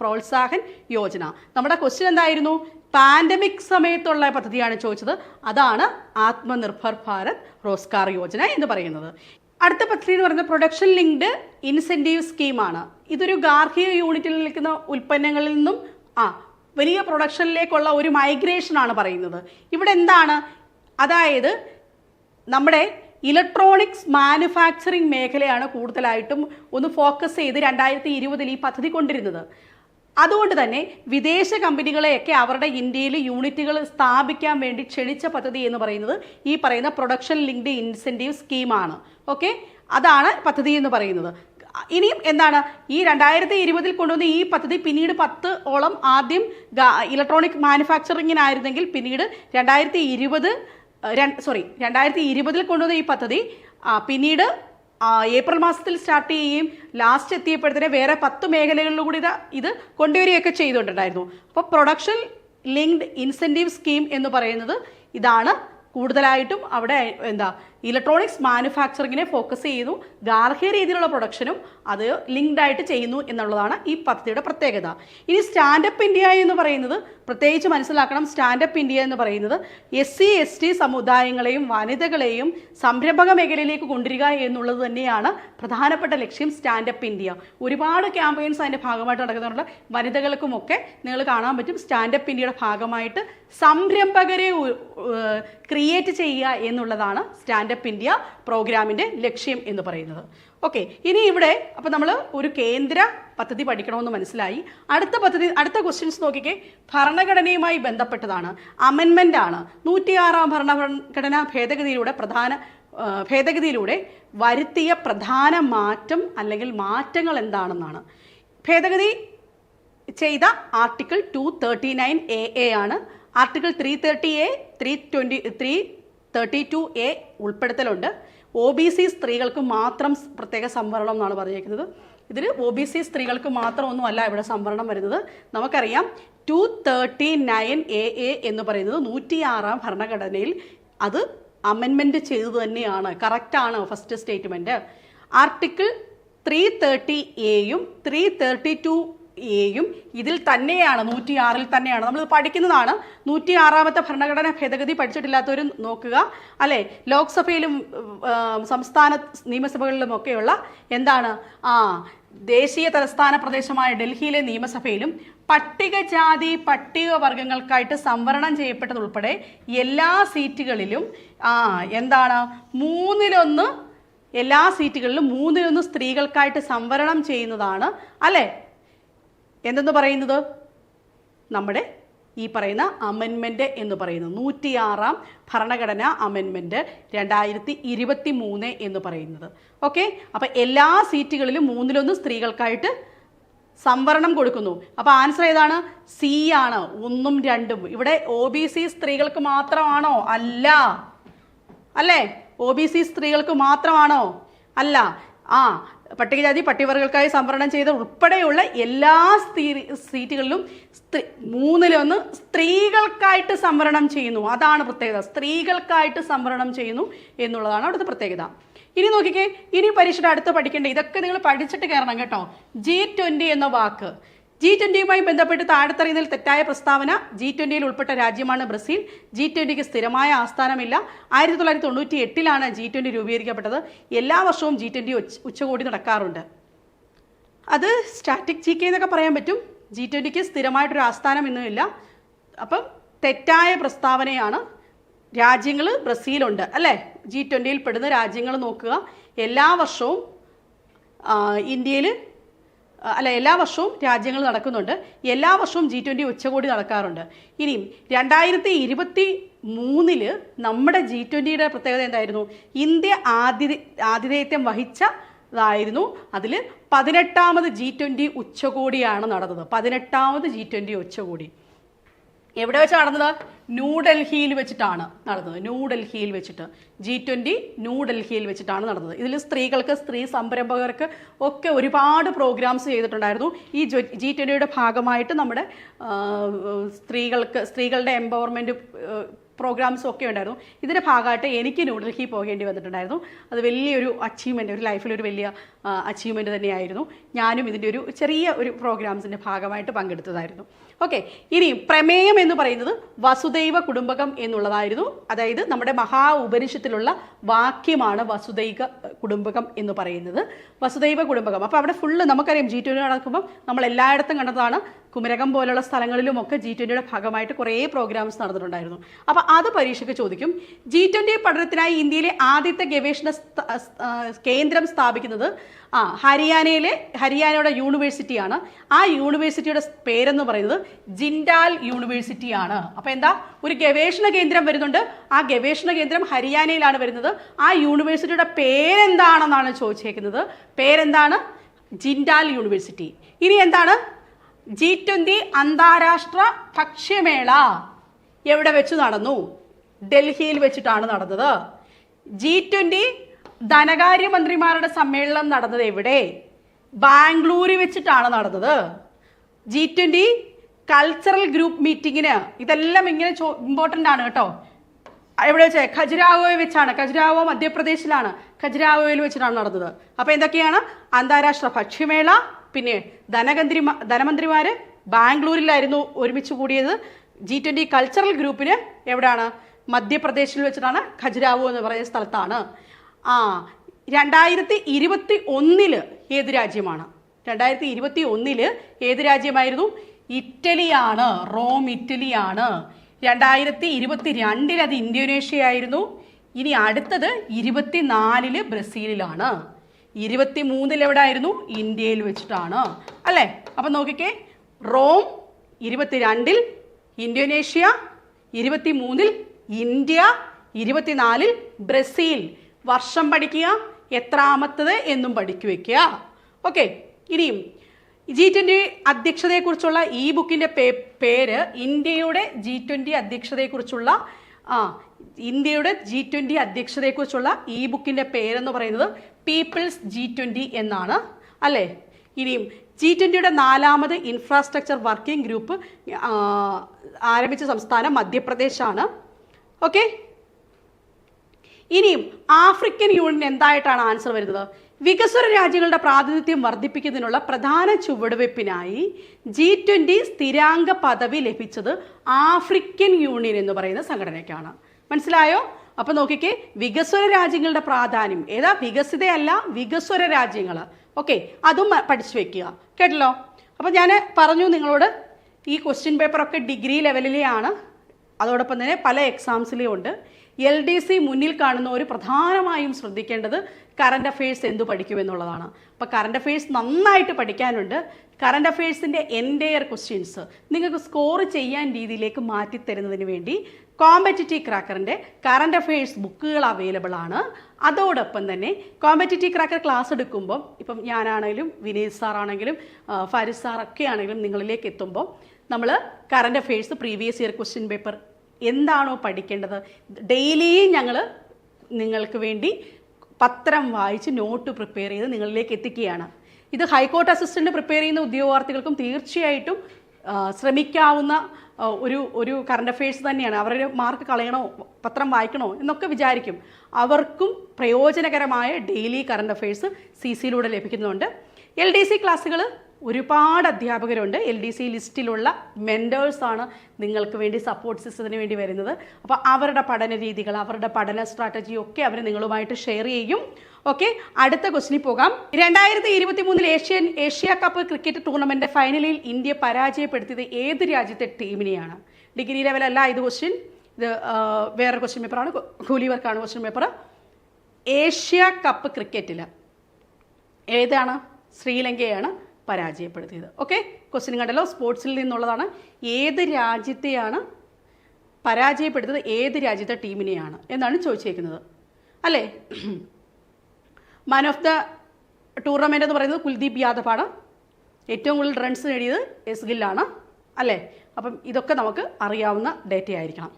പ്രോത്സാഹൻ യോജന. നമ്മുടെ ക്വസ്റ്റ്യൻ എന്തായിരുന്നു? പാൻഡമിക് സമയത്തുള്ള പദ്ധതിയാണ് ചോദിച്ചത്. അതാണ് ആത്മനിർഭർ ഭാരത് റോസ്കാർ യോജന എന്ന് പറയുന്നത്. അടുത്ത പദ്ധതി എന്ന് പറയുന്നത് പ്രൊഡക്ഷൻ ലിങ്ക്ഡ് ഇൻസെന്റീവ് സ്കീമാണ് ഇതൊരു ഗാർഹിക യൂണിറ്റിൽ നിൽക്കുന്ന ഉൽപ്പന്നങ്ങളിൽ നിന്നും ആ വലിയ പ്രൊഡക്ഷനിലേക്കുള്ള ഒരു മൈഗ്രേഷൻ ആണ് പറയുന്നത്. ഇവിടെ എന്താണ്? അതായത് നമ്മുടെ ഇലക്ട്രോണിക്സ് മാനുഫാക്ചറിങ് മേഖലയാണ് കൂടുതലായിട്ടും ഒന്ന് ഫോക്കസ് ചെയ്ത് രണ്ടായിരത്തി ഇരുപതിൽ ഈ പദ്ധതി കൊണ്ടിരുന്നത്. അതുകൊണ്ട് തന്നെ വിദേശ കമ്പനികളെയൊക്കെ അവരുടെ ഇന്ത്യയിൽ യൂണിറ്റുകൾ സ്ഥാപിക്കാൻ വേണ്ടി ക്ഷണിച്ച പദ്ധതി എന്ന് പറയുന്നത് ഈ പറയുന്ന പ്രൊഡക്ഷൻ ലിങ്ക്ഡ് ഇൻസെന്റീവ് സ്കീമാണ് ഓക്കെ? അതാണ് പദ്ധതി എന്ന് പറയുന്നത്. ഇനിയും എന്താണ്? ഈ രണ്ടായിരത്തി ഇരുപതിൽ കൊണ്ടുവന്ന ഈ പദ്ധതി പിന്നീട് പത്ത് ഓളം ആദ്യം ഇലക്ട്രോണിക് മാനുഫാക്ചറിങ്ങിനായിരുന്നെങ്കിൽ പിന്നീട് രണ്ടായിരത്തി ഇരുപത് സോറി രണ്ടായിരത്തി ഇരുപതിൽ കൊണ്ടുവന്ന ഈ പദ്ധതി പിന്നീട് ഏപ്രിൽ മാസത്തിൽ സ്റ്റാർട്ട് ചെയ്യുകയും ലാസ്റ്റ് എത്തിയപ്പോഴത്തേനെ വേറെ പത്ത് മേഖലകളിലൂടെ ഇത് ഇത് കൊണ്ടുവരികയൊക്കെ ചെയ്തുകൊണ്ടിട്ടുണ്ടായിരുന്നു. അപ്പോൾ പ്രൊഡക്ഷൻ ലിങ്ക്ഡ് ഇൻസെന്റീവ് സ്കീം എന്ന് പറയുന്നത് ഇതാണ്. കൂടുതലായിട്ടും അവിടെ എന്താ ഇലക്ട്രോണിക്സ് മാനുഫാക്ചറിങ്ങിനെ ഫോക്കസ് ചെയ്യുന്നു ഗാർഹിക രീതിയിലുള്ള പ്രൊഡക്ഷനും അത് ലിങ്ക്ഡ് ആയിട്ട് ചെയ്യുന്നു എന്നുള്ളതാണ് ഈ പദ്ധതിയുടെ പ്രത്യേകത. ഇനി സ്റ്റാൻഡപ്പ് ഇന്ത്യ എന്ന് പറയുന്നത് പ്രത്യേകിച്ച് മനസ്സിലാക്കണം. സ്റ്റാൻഡപ്പ് ഇന്ത്യ എന്ന് പറയുന്നത് എസ് സി എസ് ടി സമുദായങ്ങളെയും വനിതകളെയും സംരംഭക മേഖലയിലേക്ക് കൊണ്ടുവരിക എന്നുള്ളത് തന്നെയാണ് പ്രധാനപ്പെട്ട ലക്ഷ്യം സ്റ്റാൻഡപ്പ് ഇന്ത്യ ഒരുപാട് ക്യാമ്പയിൻസ് അതിന്റെ ഭാഗമായിട്ട് നടക്കുന്നുണ്ട്. വനിതകൾക്കുമൊക്കെ നിങ്ങൾ കാണാൻ പറ്റും സ്റ്റാൻഡപ്പ് ഇന്ത്യയുടെ ഭാഗമായിട്ട് സംരംഭകരെ ക്രിയേറ്റ് ചെയ്യുക എന്നുള്ളതാണ് സ്റ്റാൻഡപ്പ് ഇന്ത്യ പ്രോഗ്രാമിന്റെ ലക്ഷ്യം എന്ന് പറയുന്നത്. ഓക്കെ ഇനി ഇവിടെ അപ്പോൾ നമ്മൾ ഒരു കേന്ദ്ര പദ്ധതി പഠിക്കണമെന്ന് മനസ്സിലായി. അടുത്ത പദ്ധതി അടുത്ത ക്വസ്റ്റ്യൻസ് നോക്കിക്കേ. ഭരണഘടനയുമായി ബന്ധപ്പെട്ടതാണ്. അമെൻമെന്റ് ആണ്. നൂറ്റിയാറാം ഭരണഘടനാ ഭേദഗതിയിലൂടെ പ്രധാന ഭേദഗതിയിലൂടെ വരുത്തിയ പ്രധാന മാറ്റം അല്ലെങ്കിൽ മാറ്റങ്ങൾ എന്താണെന്നാണ്. ഭേദഗതി ചെയ്ത article two thirty nine A A ആണ്. Article three thirty A three twenty three thirty two A ഉൾപ്പെടുത്തലുണ്ട്. O B C സ്ത്രീകൾക്ക് മാത്രം പ്രത്യേക സംവരണം എന്നാണ് പറഞ്ഞിരിക്കുന്നത്. ഇതിൽ ഒ ബി സി സ്ത്രീകൾക്ക് മാത്രമൊന്നും അല്ല ഇവിടെ സംവരണം വരുന്നത്. നമുക്കറിയാം two thirty nine A A എന്ന് പറയുന്നത് നൂറ്റിയാറാം ഭരണഘടനയിൽ അത് അമെൻമെന്റ് ചെയ്തു തന്നെയാണ്. കറക്റ്റാണ് first statement article three thirty എയും ത്രീ തേർട്ടി ടു എയും ഇതിൽ തന്നെയാണ് നൂറ്റി ആറിൽ തന്നെയാണ്. നമ്മൾ പഠിക്കുന്നതാണ് നൂറ്റി ആറാമത്തെ ഭരണഘടനാ ഭേദഗതി പഠിച്ചിട്ടില്ലാത്തവർ നോക്കുക. അല്ലേ? ലോക്സഭയിലും സംസ്ഥാന നിയമസഭകളിലും ഒക്കെയുള്ള എന്താണ്? ആ ദേശീയ തലസ്ഥാന പ്രദേശമായ ഡൽഹിയിലെ നിയമസഭയിലും പട്ടികജാതി പട്ടികവർഗങ്ങൾക്കായിട്ട് സംവരണം ചെയ്യപ്പെട്ടതുൾപ്പെടെ എല്ലാ സീറ്റുകളിലും ആ എന്താണ്? മൂന്നിലൊന്ന് എല്ലാ സീറ്റുകളിലും മൂന്നിലൊന്ന് സ്ത്രീകൾക്കായിട്ട് സംവരണം ചെയ്യുന്നതാണ്. അല്ലേ? എന്തെന്ന് പറയുന്നത്? നമ്മുടെ ഈ പറയുന്ന അമെൻമെന്റ് എന്ന് പറയുന്നത് നൂറ്റിയാറാം ഭരണഘടനാ അമെൻമെന്റ് രണ്ടായിരത്തി ഇരുപത്തി മൂന്ന് എന്ന് പറയുന്നത്. ഓക്കെ അപ്പോൾ എല്ലാ സീറ്റുകളിലും മൂന്നിലൊന്ന് സ്ത്രീകൾക്കായിട്ട് സംവരണം കൊടുക്കുന്നു. അപ്പോൾ ആൻസർ ഏതാണ്? സി ആണ്. ഒന്നും രണ്ടും. ഇവിടെ ഒ ബി സി സ്ത്രീകൾക്ക് മാത്രമാണോ? അല്ല. അല്ലേ? ഒ ബി സി സ്ത്രീകൾക്ക് മാത്രമാണോ? അല്ല. ആ പട്ടികജാതി പട്ടികവർഗങ്ങൾക്കായി സംവരണം ചെയ്ത ഉൾപ്പെടെയുള്ള എല്ലാ സ്ത്രീ സീറ്റുകളിലും സ്ത്രീ മൂന്നിലൊന്ന് സ്ത്രീകൾക്കായിട്ട് സംവരണം ചെയ്യുന്നു. അതാണ് പ്രത്യേകത. സ്ത്രീകൾക്കായിട്ട് സംവരണം ചെയ്യുന്നു എന്നുള്ളതാണ് അവിടുത്തെ പ്രത്യേകത. ഇനി നോക്കിക്കേ ഇനി പരീക്ഷയുടെ അടുത്ത് പഠിക്കേണ്ട? ഇതൊക്കെ നിങ്ങൾ പഠിച്ചിട്ട് കയറണം കേട്ടോ. ജി ട്വന്റി എന്ന വാക്ക്. ജി ട്വന്റിയുമായി ബന്ധപ്പെട്ട് താഴെത്തറിയുന്നതിൽ തെറ്റായ പ്രസ്താവന ജി ട്വന്റിയിൽ ഉൾപ്പെട്ട രാജ്യമാണ് ബ്രസീൽ. ജി ട്വന്റിക്ക് സ്ഥിരമായ ആസ്ഥാനമില്ല. ആയിരത്തി തൊള്ളായിരത്തി തൊണ്ണൂറ്റി എട്ടിലാണ് ജി ട്വന്റി രൂപീകരിക്കപ്പെട്ടത്. എല്ലാ വർഷവും ജി ട്വന്റി ഉച്ചകോടി നടക്കാറുണ്ട്. അത് സ്റ്റാറ്റിക് ജി കെ എന്നൊക്കെ പറയാൻ പറ്റും. ജി ട്വന്റിക്ക് സ്ഥിരമായിട്ടൊരു ആസ്ഥാനം ഇന്നുമില്ല അപ്പം തെറ്റായ പ്രസ്താവനയാണ് രാജ്യങ്ങൾ ബ്രസീലുണ്ട് അല്ലേ? ജി ട്വന്റിയിൽ പെടുന്ന രാജ്യങ്ങൾ നോക്കുക. എല്ലാ വർഷവും ഇന്ത്യയിൽ അല്ല എല്ലാ വർഷവും രാജ്യങ്ങൾ നടക്കുന്നുണ്ട്. എല്ലാ വർഷവും ജി ട്വന്റി ഉച്ചകോടി നടക്കാറുണ്ട്. ഇനിയും രണ്ടായിരത്തി ഇരുപത്തി മൂന്നിൽ നമ്മുടെ ജി ട്വന്റിയുടെ പ്രത്യേകത എന്തായിരുന്നു? ഇന്ത്യ ആതിഥേ ആതിഥേയത്വം വഹിച്ചതായിരുന്നു. അതിൽ പതിനെട്ടാമത് ജി ട്വന്റി ഉച്ചകോടിയാണ് നടന്നത്. പതിനെട്ടാമത് ജി ട്വന്റി ഉച്ചകോടി. എവിടെ വെച്ചാണ് നടന്നത്? ന്യൂഡൽഹിയിൽ വെച്ചിട്ടാണ് നടന്നത്. ന്യൂഡൽഹിയിൽ വെച്ചിട്ട്. ജി ട്വന്റി ന്യൂഡൽഹിയിൽ വെച്ചിട്ടാണ് നടന്നത്. ഇതിൽ സ്ത്രീകൾക്ക് സ്ത്രീ സംരംഭകർക്ക് ഒക്കെ ഒരുപാട് പ്രോഗ്രാംസ് ചെയ്തിട്ടുണ്ടായിരുന്നു. ഈ ജി ട്വന്റിയുടെ ഭാഗമായിട്ട് നമ്മുടെ സ്ത്രീകൾക്ക് സ്ത്രീകളുടെ എംപവർമെന്റ് പ്രോഗ്രാംസും ഒക്കെ ഉണ്ടായിരുന്നു. ഇതിന്റെ ഭാഗമായിട്ട് എനിക്ക് ന്യൂഡൽഹി പോകേണ്ടി വന്നിട്ടുണ്ടായിരുന്നു. അത് വലിയൊരു അച്ചീവ്മെന്റ് ഒരു ലൈഫിലൊരു വലിയ അച്ചീവ്മെന്റ് തന്നെയായിരുന്നു. ഞാനും ഇതിന്റെ ഒരു ചെറിയ ഒരു പ്രോഗ്രാംസിന്റെ ഭാഗമായിട്ട് പങ്കെടുത്തതായിരുന്നു. ഓക്കെ ഇനി പ്രമേയം എന്ന് പറയുന്നത് വസുദൈവ കുടുംബകം എന്നുള്ളതായിരുന്നു. അതായത് നമ്മുടെ മഹാ ഉപനിഷത്തിലുള്ള വാക്യമാണ് വസുദൈവ കുടുംബകം എന്ന് പറയുന്നത്. വസുദൈവ കുടുംബകം. അപ്പോൾ അവിടെ ഫുള്ള് നമുക്കറിയാം ജി ട്വന്റി നടക്കുമ്പം നമ്മൾ എല്ലായിടത്തും കണ്ടതാണ് കുമരകം പോലുള്ള സ്ഥലങ്ങളിലുമൊക്കെ ജി ട്വന്റിയുടെ ഭാഗമായിട്ട് കുറേ പ്രോഗ്രാംസ് നടന്നിട്ടുണ്ടായിരുന്നു. അപ്പോൾ അത് പരീക്ഷയ്ക്ക് ചോദിക്കും ജി ട്വന്റി പഠനത്തിനായി ഇന്ത്യയിലെ ആദ്യത്തെ ഗവേഷണ കേന്ദ്രം സ്ഥാപിക്കുന്നത് ആ ഹരിയാനയിലെ ഹരിയാനയുടെ യൂണിവേഴ്സിറ്റിയാണ്. ആ യൂണിവേഴ്സിറ്റിയുടെ പേരെന്ന് പറയുന്നത് ജിൻഡാൽ യൂണിവേഴ്സിറ്റിയാണ്. അപ്പോൾ എന്താ? ഒരു ഗവേഷണ കേന്ദ്രം വരുന്നുണ്ട്. ആ ഗവേഷണ കേന്ദ്രം ഹരിയാനയിലാണ് വരുന്നത്. ആ യൂണിവേഴ്സിറ്റിയുടെ പേരെന്താണെന്നാണ് ചോദിച്ചേക്കുന്നത്. പേരെന്താണ്? ജിൻഡാൽ യൂണിവേഴ്സിറ്റി. ഇനി എന്താണ്? ജി ട്വന്റി അന്താരാഷ്ട്ര ഭക്ഷ്യമേള എവിടെ വെച്ച് നടന്നു? ഡൽഹിയിൽ വെച്ചിട്ടാണ് നടന്നത്. ജി ട്വന്റി ധനകാര്യമന്ത്രിമാരുടെ സമ്മേളനം നടന്നത് എവിടെ? ബാംഗ്ലൂരിൽ വെച്ചിട്ടാണ് നടന്നത്. ജി ട്വന്റി കൾച്ചറൽ ഗ്രൂപ്പ് മീറ്റിങ്ങിന്. ഇതെല്ലാം ഇങ്ങനെ ഇമ്പോർട്ടന്റ് ആണ് കേട്ടോ. എവിടെ വെച്ച്? ഖജുരാവോയിൽ വെച്ചാണ്. ഖജുരാവോ മധ്യപ്രദേശിലാണ്. ഖജുരാവോയിൽ വെച്ചിട്ടാണ് നടന്നത്. അപ്പോൾ എന്തൊക്കെയാണ്? അന്താരാഷ്ട്ര ഭക്ഷ്യമേള പിന്നെ ധനകന്ത്രി ധനമന്ത്രിമാർ ബാംഗ്ലൂരിലായിരുന്നു ഒരുമിച്ച് കൂടിയത്. ജി ട്വന്റി കൾച്ചറൽ ഗ്രൂപ്പിന് എവിടെയാണ് മധ്യപ്രദേശിൽ വെച്ചിട്ടാണ് ഖജുരാവോ എന്ന് പറയുന്ന സ്ഥലത്താണ്. ആ രണ്ടായിരത്തി ഇരുപത്തി ഒന്നിൽ ഏത് രാജ്യമാണ്? രണ്ടായിരത്തി ഇരുപത്തി ഒന്നിൽ ഏത് രാജ്യമായിരുന്നു? ഇറ്റലിയാണ് റോം ഇറ്റലിയാണ്. രണ്ടായിരത്തി ഇരുപത്തി രണ്ടിൽ അത് ഇന്തോനേഷ്യ ആയിരുന്നു ഇനി അടുത്തത് ഇരുപത്തിനാലിൽ ബ്രസീലിലാണ്. ഇരുപത്തി മൂന്നിൽ എവിടെ ആയിരുന്നു ഇന്ത്യയിൽ വെച്ചിട്ടാണ്. അല്ലേ? അപ്പം നോക്കിക്കേ. റോം ഇരുപത്തിരണ്ടിൽ ഇന്തോനേഷ്യ ഇരുപത്തി മൂന്നിൽ ഇന്ത്യ ഇരുപത്തിനാലിൽ ബ്രസീൽ വർഷം പഠിക്കുക എത്രാമത്തത് എന്നും പഠിക്കു വയ്ക്കുക ഓക്കെ ഇനിയും ജി ട്വന്റി അധ്യക്ഷതയെക്കുറിച്ചുള്ള ഈ ബുക്കിന്റെ പേ പേര് ഇന്ത്യയുടെ ജി ട്വന്റി അധ്യക്ഷതയെക്കുറിച്ചുള്ള ആ ഇന്ത്യയുടെ ജി ട്വന്റി അധ്യക്ഷതയെക്കുറിച്ചുള്ള ഈ ബുക്കിന്റെ പേരെന്ന് പറയുന്നത് പീപ്പിൾസ് ജി ട്വന്റി എന്നാണ് അല്ലേ? ഇനിയും ജി ട്വന്റിയുടെ നാലാമത് ഇൻഫ്രാസ്ട്രക്ചർ വർക്കിംഗ് ഗ്രൂപ്പ് ആരംഭിച്ച സംസ്ഥാനം മധ്യപ്രദേശാണ്. ഓക്കെ ഇനിയും ആഫ്രിക്കൻ യൂണിയൻ എന്തായിട്ടാണ് ആൻസർ വരുന്നത്? വികസ്വര രാജ്യങ്ങളുടെ പ്രാതിനിധ്യം വർദ്ധിപ്പിക്കുന്നതിനുള്ള പ്രധാന ചുവടുവയ്പ്പിനായി ജി ട്വന്റി സ്ഥിരാംഗ പദവി ലഭിച്ചത് ആഫ്രിക്കൻ യൂണിയൻ എന്ന് പറയുന്ന സംഘടനയ്ക്കാണ്. മനസ്സിലായോ? അപ്പൊ നോക്കിക്കേ വികസ്വര രാജ്യങ്ങളുടെ പ്രാധാന്യം. ഏതാ? വികസിതയല്ല വികസ്വര രാജ്യങ്ങൾ ഓക്കെ അതും പഠിച്ചു വെക്കുക. കേട്ടല്ലോ? അപ്പൊ ഞാൻ പറഞ്ഞു നിങ്ങളോട് ഈ ക്വസ്റ്റ്യൻ പേപ്പറൊക്കെ ഡിഗ്രി ലെവലിലെയാണ്. അതോടൊപ്പം തന്നെ പല എക്സാംസിലും ഉണ്ട്. എൽ ഡി സി മുന്നിൽ കാണുന്ന ഒരു പ്രധാനമായും ശ്രദ്ധിക്കേണ്ടത് കറണ്ട് അഫയേഴ്സ് എന്ത് പഠിക്കുമെന്നുള്ളതാണ് അപ്പോൾ കറണ്ട് അഫയേഴ്സ് നന്നായിട്ട് പഠിക്കാനുണ്ട്. കറണ്ട് അഫയേഴ്സിന്റെ എന്റയർ ക്വസ്റ്റ്യൻസ് നിങ്ങൾക്ക് സ്കോർ ചെയ്യാൻ രീതിയിലേക്ക് മാറ്റിത്തരുന്നതിന് വേണ്ടി കോമ്പറ്റിറ്റീവ് ക്രാക്കറിന്റെ കറണ്ട് അഫയേഴ്സ് ബുക്കുകൾ അവൈലബിൾ ആണ്. അതോടൊപ്പം തന്നെ കോമ്പറ്റിറ്റീവ് ക്രാക്കർ ക്ലാസ് എടുക്കുമ്പോൾ ഇപ്പം ഞാനാണെങ്കിലും വിനീത് സാറാണെങ്കിലും ഫാരിസ് സാറൊക്കെ ആണെങ്കിലും നിങ്ങളിലേക്ക് എത്തുമ്പോൾ നമ്മൾ current affairs previous year question paper എന്താണോ പഠിക്കേണ്ടത്? ഡെയിലി ഞങ്ങൾ നിങ്ങൾക്ക് വേണ്ടി പത്രം വായിച്ച് നോട്ട് പ്രിപ്പയർ ചെയ്ത് നിങ്ങളിലേക്ക് എത്തിക്കുകയാണ്. ഇത് ഹൈക്കോർട്ട് അസിസ്റ്റന്റ് പ്രിപ്പയർ ചെയ്യുന്ന ഉദ്യോഗാർത്ഥികൾക്കും തീർച്ചയായിട്ടും ശ്രമിക്കാവുന്ന ഒരു ഒരു കറണ്ട് അഫയേഴ്സ് തന്നെയാണ്. അവരുടെ മാർക്ക് കളയണോ പത്രം വായിക്കണോ എന്നൊക്കെ വിചാരിക്കും. അവർക്കും പ്രയോജനകരമായ ഡെയിലി കറണ്ട് അഫയേഴ്സ് സി സിയിലൂടെ ലഭിക്കുന്നുണ്ട്. എൽ ഡി സി ക്ലാസ്സുകൾ ഒരുപാട് അധ്യാപകരുണ്ട്. എൽ ഡി സി ലിസ്റ്റിലുള്ള മെന്റേഴ്സാണ് നിങ്ങൾക്ക് വേണ്ടി സപ്പോർട്ട് സിസ്റ്റത്തിന് വേണ്ടി വരുന്നത്. അപ്പോൾ അവരുടെ പഠന രീതികൾ അവരുടെ പഠന സ്ട്രാറ്റജി ഒക്കെ അവർ നിങ്ങളുമായിട്ട് ഷെയർ ചെയ്യും. ഓക്കെ അടുത്ത ക്വസ്റ്റിനിൽ പോകാം. രണ്ടായിരത്തി ഇരുപത്തി മൂന്നിൽ Asian Asia cup cricket tournament ഫൈനലിൽ ഇന്ത്യ പരാജയപ്പെടുത്തിയത് ഏത് രാജ്യത്തെ ടീമിനെയാണ്? ഡിഗ്രി ലെവലല്ല ഇത് ക്വസ്റ്റ്യൻ ഇത് വേറെ ക്വസ്റ്റ്യൻ പേപ്പറാണ് കൂലി വർക്കാണ് ക്വസ്റ്റ്യൻ പേപ്പർ ഏഷ്യ കപ്പ് ക്രിക്കറ്റിൽ ഏതാണ്? ശ്രീലങ്കയാണ്. പരാജയപ്പെടുത്തിയത്. ഓക്കെ ക്വസ്റ്റ്യൻ കണ്ടല്ലോ. സ്പോർട്സിൽ നിന്നുള്ളതാണ് ഏത് രാജ്യത്തെയാണ് പരാജയപ്പെടുത്തിയത് ഏത് രാജ്യത്തെ ടീമിനെയാണ് എന്നാണ് ചോദിച്ചേക്കുന്നത്. അല്ലേ? മാൻ ഓഫ് ദ ടൂർണമെന്റ് എന്ന് പറയുന്നത് കുൽദീപ് യാദവാണ് ഏറ്റവും കൂടുതൽ റൺസ് നേടിയത് എസ് ഗില്ലാണ് അല്ലേ? അപ്പം ഇതൊക്കെ നമുക്ക് അറിയാവുന്ന ഡേറ്റ ആയിരിക്കണം.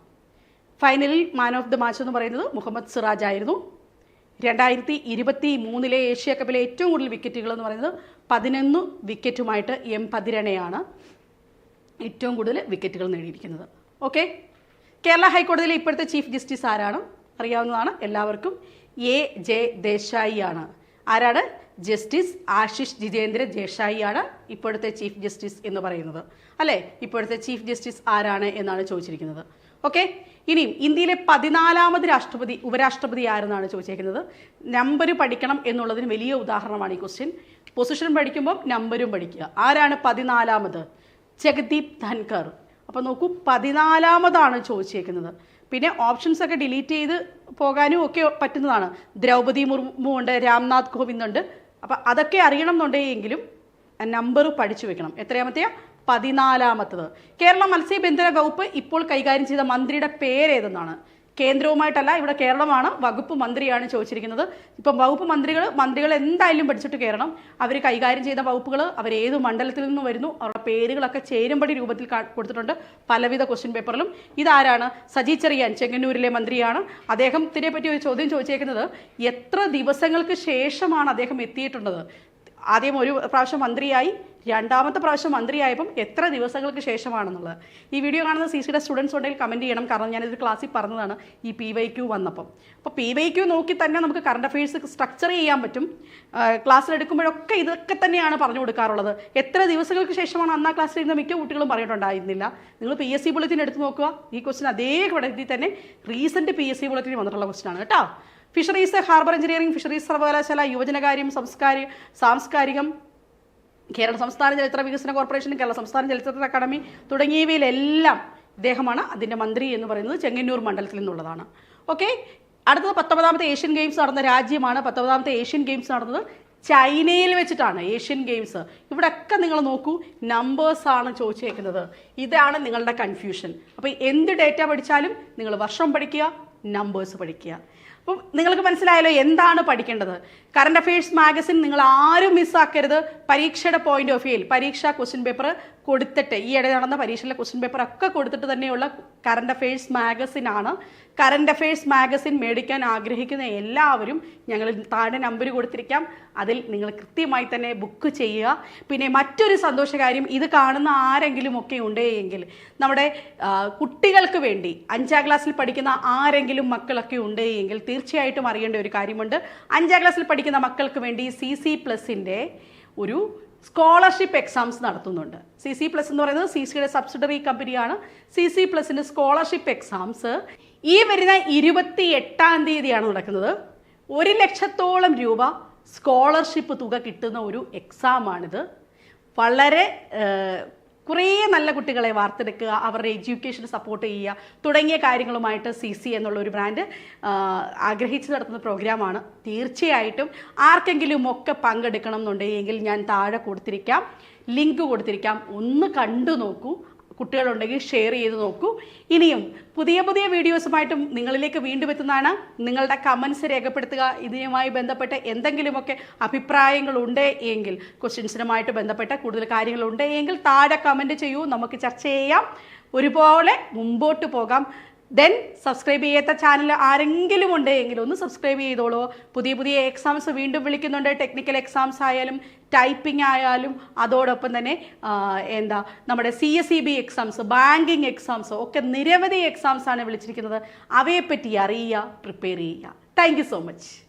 ഫൈനലിൽ മാൻ ഓഫ് ദ മാച്ച് എന്ന് പറയുന്നത് മുഹമ്മദ് സിറാജ് ആയിരുന്നു. രണ്ടായിരത്തി ഇരുപത്തി മൂന്നിലെ ഏഷ്യ കപ്പിലെ ഏറ്റവും കൂടുതൽ വിക്കറ്റുകൾ എന്ന് പറയുന്നത് പതിനൊന്ന് വിക്കറ്റുമായിട്ട് എം പതിരണയാണ് ഏറ്റവും കൂടുതൽ വിക്കറ്റുകൾ നേടിയിരിക്കുന്നത്. ഓക്കെ കേരള ഹൈക്കോടതിയിലെ ഇപ്പോഴത്തെ ചീഫ് ജസ്റ്റിസ് ആരാണ്? അറിയാവുന്നതാണ് എല്ലാവർക്കും. എ ജെ ദേശായി ആണ്. ആരാണ്? ജസ്റ്റിസ് ആശിഷ് ജിതേന്ദ്ര ദേശായി ആണ് ഇപ്പോഴത്തെ ചീഫ് ജസ്റ്റിസ് എന്ന് പറയുന്നത്. അല്ലേ? ഇപ്പോഴത്തെ ചീഫ് ജസ്റ്റിസ് ആരാണ് എന്നാണ് ചോദിച്ചിരിക്കുന്നത്. ഓക്കെ ഇനിയും ഇന്ത്യയിലെ പതിനാലാമത് രാഷ്ട്രപതി ഉപരാഷ്ട്രപതി ആരെന്നാണ് ചോദിച്ചേക്കുന്നത്? നമ്പർ പഠിക്കണം എന്നുള്ളതിന് വലിയ ഉദാഹരണമാണ് ഈ ക്വസ്റ്റ്യൻ പൊസിഷൻ പഠിക്കുമ്പോൾ നമ്പരും പഠിക്കുക. ആരാണ് പതിനാലാമത്? ജഗദീപ് ധൻകർ. അപ്പോൾ നോക്കൂ പതിനാലാമതാണ് ചോദിച്ചേക്കുന്നത്. പിന്നെ ഓപ്ഷൻസ് ഒക്കെ ഡിലീറ്റ് ചെയ്ത് പോകാനും ഒക്കെ പറ്റുന്നതാണ്. ദ്രൗപദി മുർമു ഉണ്ട് രാംനാഥ് കോവിന്ദ് ഉണ്ട്. അപ്പം അതൊക്കെ അറിയണം എന്നുണ്ടെങ്കിലും നമ്പർ പഠിച്ചു വെക്കണം. എത്രയാമത്തെയാ? പതിനാലാമത്തത്. കേരള മത്സ്യബന്ധന വകുപ്പ് ഇപ്പോൾ കൈകാര്യം ചെയ്ത മന്ത്രിയുടെ പേരേതെന്നാണ് കേന്ദ്രവുമായിട്ടല്ല ഇവിടെ കേരളമാണ്. വകുപ്പ് മന്ത്രിയാണ് ചോദിച്ചിരിക്കുന്നത്. ഇപ്പം വകുപ്പ് മന്ത്രികൾ മന്ത്രികൾ എന്തായാലും പഠിച്ചിട്ട് കയറണം അവർ കൈകാര്യം ചെയ്ത വകുപ്പുകൾ അവർ ഏത് മണ്ഡലത്തിൽ നിന്ന് വരുന്നു അവരുടെ പേരുകളൊക്കെ ചേരുംപടി രൂപത്തിൽ കൊടുത്തിട്ടുണ്ട്. പലവിധ ക്വസ്റ്റ്യൻ പേപ്പറിലും ഇതാരാണ്? സജി ചെറിയാൻ ചെങ്ങന്നൂരിലെ മന്ത്രിയാണ്. അദ്ദേഹത്തിനെ പറ്റി ഒരു ചോദ്യം ചോദിച്ചേക്കുന്നത് എത്ര ദിവസങ്ങൾക്ക് ശേഷമാണ് അദ്ദേഹം എത്തിയിട്ടുള്ളത്? ആദ്യം ഒരു പ്രാവശ്യം മന്ത്രിയായി രണ്ടാമത്തെ പ്രാവശ്യം മന്ത്രിയായപ്പം എത്ര ദിവസങ്ങൾക്ക് ശേഷമാണെന്നുള്ളത്. ഈ വീഡിയോ കാണുന്ന സി സിയുടെ സ്റ്റുഡൻസ് ഉണ്ടെങ്കിൽ കമന്റ് ചെയ്യണം. കാരണം ഞാനിത് ക്ലാസ്സിൽ പറഞ്ഞതാണ് ഈ പി വൈ ക്യൂ വന്നപ്പം. അപ്പോൾ പി വൈ ക്യൂ നോക്കി തന്നെ നമുക്ക് കറണ്ട് അഫയേഴ്സ് സ്ട്രക്ചർ ചെയ്യാൻ പറ്റും. ക്ലാസ്സിലെടുക്കുമ്പോഴൊക്കെ ഇതൊക്കെ തന്നെയാണ് പറഞ്ഞു കൊടുക്കാറുള്ളത്. എത്ര ദിവസങ്ങൾക്ക് ശേഷമാണ് അന്നാ ക്ലാസ്സിലിരുന്ന മിക്ക കുട്ടികളും പറഞ്ഞിട്ടുണ്ടായിരുന്നില്ല. നിങ്ങൾ പി എസ് സി ബുള്ളറ്റിൻ എടുത്ത് നോക്കുക. ഈ ക്വസ്റ്റ്യൻ അതേ ഘടകത്തിൽ തന്നെ recent P S C bulletin വന്നിട്ടുള്ള ക്വസ്റ്റ്യൻ ആണ് കേട്ടോ. ഫിഷറീസ് ഹാർബർ എഞ്ചിനീയറിംഗ് ഫിഷറീസ് സർവകലാശാല യുവജനകാര്യം സംസ്കാരി സാംസ്കാരികം കേരള സംസ്ഥാന ചരിത്ര വികസന കോർപ്പറേഷൻ കേരള സംസ്ഥാന ചലച്ചിത്ര അക്കാദമി തുടങ്ങിയവയിലെല്ലാം ഇദ്ദേഹമാണ് അതിന്റെ മന്ത്രി എന്ന് പറയുന്നത് ചെങ്ങന്നൂർ മണ്ഡലത്തിൽ നിന്നുള്ളതാണ്. ഓക്കെ അടുത്തത് പത്തൊമ്പതാമത്തെ ഏഷ്യൻ ഗെയിംസ് നടന്ന രാജ്യമാണ്. പത്തൊമ്പതാമത്തെ ഏഷ്യൻ ഗെയിംസ് നടന്നത് ചൈനയിൽ വെച്ചിട്ടാണ് ഏഷ്യൻ ഗെയിംസ് ഇവിടെയൊക്കെ നിങ്ങൾ നോക്കൂ നമ്പേഴ്സ് ആണ് ചോദിച്ചേക്കുന്നത്. ഇതാണ് നിങ്ങളുടെ കൺഫ്യൂഷൻ അപ്പോൾ എന്ത് ഡേറ്റ പഠിച്ചാലും നിങ്ങൾ വർഷം പഠിക്കുക നമ്പേഴ്സ് പഠിക്കുക. അപ്പം നിങ്ങൾക്ക് മനസ്സിലായല്ലോ എന്താണ് പഠിക്കേണ്ടത്. കറണ്ട് അഫയേഴ്സ് മാഗസിൻ നിങ്ങൾ ആരും മിസ്സാക്കരുത് പരീക്ഷയുടെ പോയിന്റ് ഓഫ് വ്യൂയിൽ പരീക്ഷാ ക്വസ്റ്റ്യൻ പേപ്പർ കൊടുത്തിട്ട് ഈ ഇടയിൽ നടന്ന പരീക്ഷയിലെ ക്വസ്റ്റ്യൻ പേപ്പർ ഒക്കെ കൊടുത്തിട്ട് തന്നെയുള്ള കറണ്ട് അഫയേഴ്സ് മാഗസിൻ ആണ് കറണ്ട് അഫയേഴ്സ് മാഗസിൻ മേടിക്കാൻ ആഗ്രഹിക്കുന്ന എല്ലാവരും ഞങ്ങൾ താഴെ നമ്പർ കൊടുത്തിരിക്കാം. അതിൽ നിങ്ങൾ കൃത്യമായി തന്നെ ബുക്ക് ചെയ്യുക. പിന്നെ മറ്റൊരു സന്തോഷകാര്യം ഇത് കാണുന്ന ആരെങ്കിലും ഒക്കെ ഉണ്ടെങ്കിൽ നമ്മുടെ കുട്ടികൾക്ക് വേണ്ടി അഞ്ചാം ക്ലാസ്സിൽ പഠിക്കുന്ന ആരെങ്കിലും മക്കളൊക്കെ ഉണ്ടെങ്കിൽ തീർച്ചയായിട്ടും അറിയേണ്ട ഒരു കാര്യമുണ്ട്. അഞ്ചാം ക്ലാസ്സിൽ പഠിക്കുന്ന മക്കൾക്ക് വേണ്ടി സി സി പ്ലസിന്റെ ഒരു സ്കോളർഷിപ്പ് എക്സാംസ് നടത്തുന്നുണ്ട്. സി സി പ്ലസ് എന്ന് പറയുന്നത് സി സിയുടെ സബ്സിഡറി കമ്പനിയാണ് സി സി പ്ലസിന്റെ സ്കോളർഷിപ്പ് എക്സാംസ് ഈ വരുന്ന ഇരുപത്തി എട്ടാം തീയതിയാണ് നടക്കുന്നത്. ഒരു ലക്ഷത്തോളം രൂപ സ്കോളർഷിപ്പ് തുക കിട്ടുന്ന ഒരു എക്സാമാണിത്. വളരെ കുറേ നല്ല കുട്ടികളെ വാർത്തെടുക്കുക അവരുടെ എഡ്യൂക്കേഷൻ സപ്പോർട്ട് ചെയ്യുക തുടങ്ങിയ കാര്യങ്ങളുമായിട്ട് സി സി എന്നുള്ള ഒരു ബ്രാൻഡ് ആഗ്രഹിച്ച് നടത്തുന്ന പ്രോഗ്രാമാണ്. തീർച്ചയായിട്ടും ആർക്കെങ്കിലും ഒക്കെ പങ്കെടുക്കണം എന്നുണ്ടെങ്കിൽ ഞാൻ താഴെ കൊടുത്തിരിക്കാം ലിങ്ക് കൊടുത്തിരിക്കാം. ഒന്ന് കണ്ടു നോക്കൂ. കുട്ടികളുണ്ടെങ്കിൽ ഷെയർ ചെയ്ത് നോക്കൂ. ഇനിയും പുതിയ പുതിയ വീഡിയോസുമായിട്ടും നിങ്ങളിലേക്ക് വീണ്ടും എത്തുന്നതാണ്. നിങ്ങളുടെ കമൻസ് രേഖപ്പെടുത്തുക. ഇതിനുമായി ബന്ധപ്പെട്ട് എന്തെങ്കിലുമൊക്കെ അഭിപ്രായങ്ങളുണ്ട് എങ്കിൽ ക്വസ്റ്റ്യൻസിനുമായിട്ട് ബന്ധപ്പെട്ട കൂടുതൽ കാര്യങ്ങളുണ്ട് എങ്കിൽ താഴെ കമന്റ് ചെയ്യൂ. നമുക്ക് ചർച്ച ചെയ്യാം. ഒരുപോലെ മുമ്പോട്ട് പോകാം. ദെൻ സബ്സ്ക്രൈബ് ചെയ്യാത്ത ചാനൽ ആരെങ്കിലും ഉണ്ട് എങ്കിൽ ഒന്ന് സബ്സ്ക്രൈബ് ചെയ്തോളൂ. പുതിയ പുതിയ എക്സാംസ് വീണ്ടും വിളിക്കുന്നുണ്ട്. ടെക്നിക്കൽ എക്സാംസ് ആയാലും ടൈപ്പിംഗ് ആയാലും അതോടൊപ്പം തന്നെ എന്താ നമ്മുടെ C S E B exams banking exams ഒക്കെ നിരവധി എക്സാംസ് ആണ് വിളിച്ചിരിക്കുന്നത്. അവയെപ്പറ്റി അറിയുക പ്രിപ്പയർ ചെയ്യുക. Thank you so much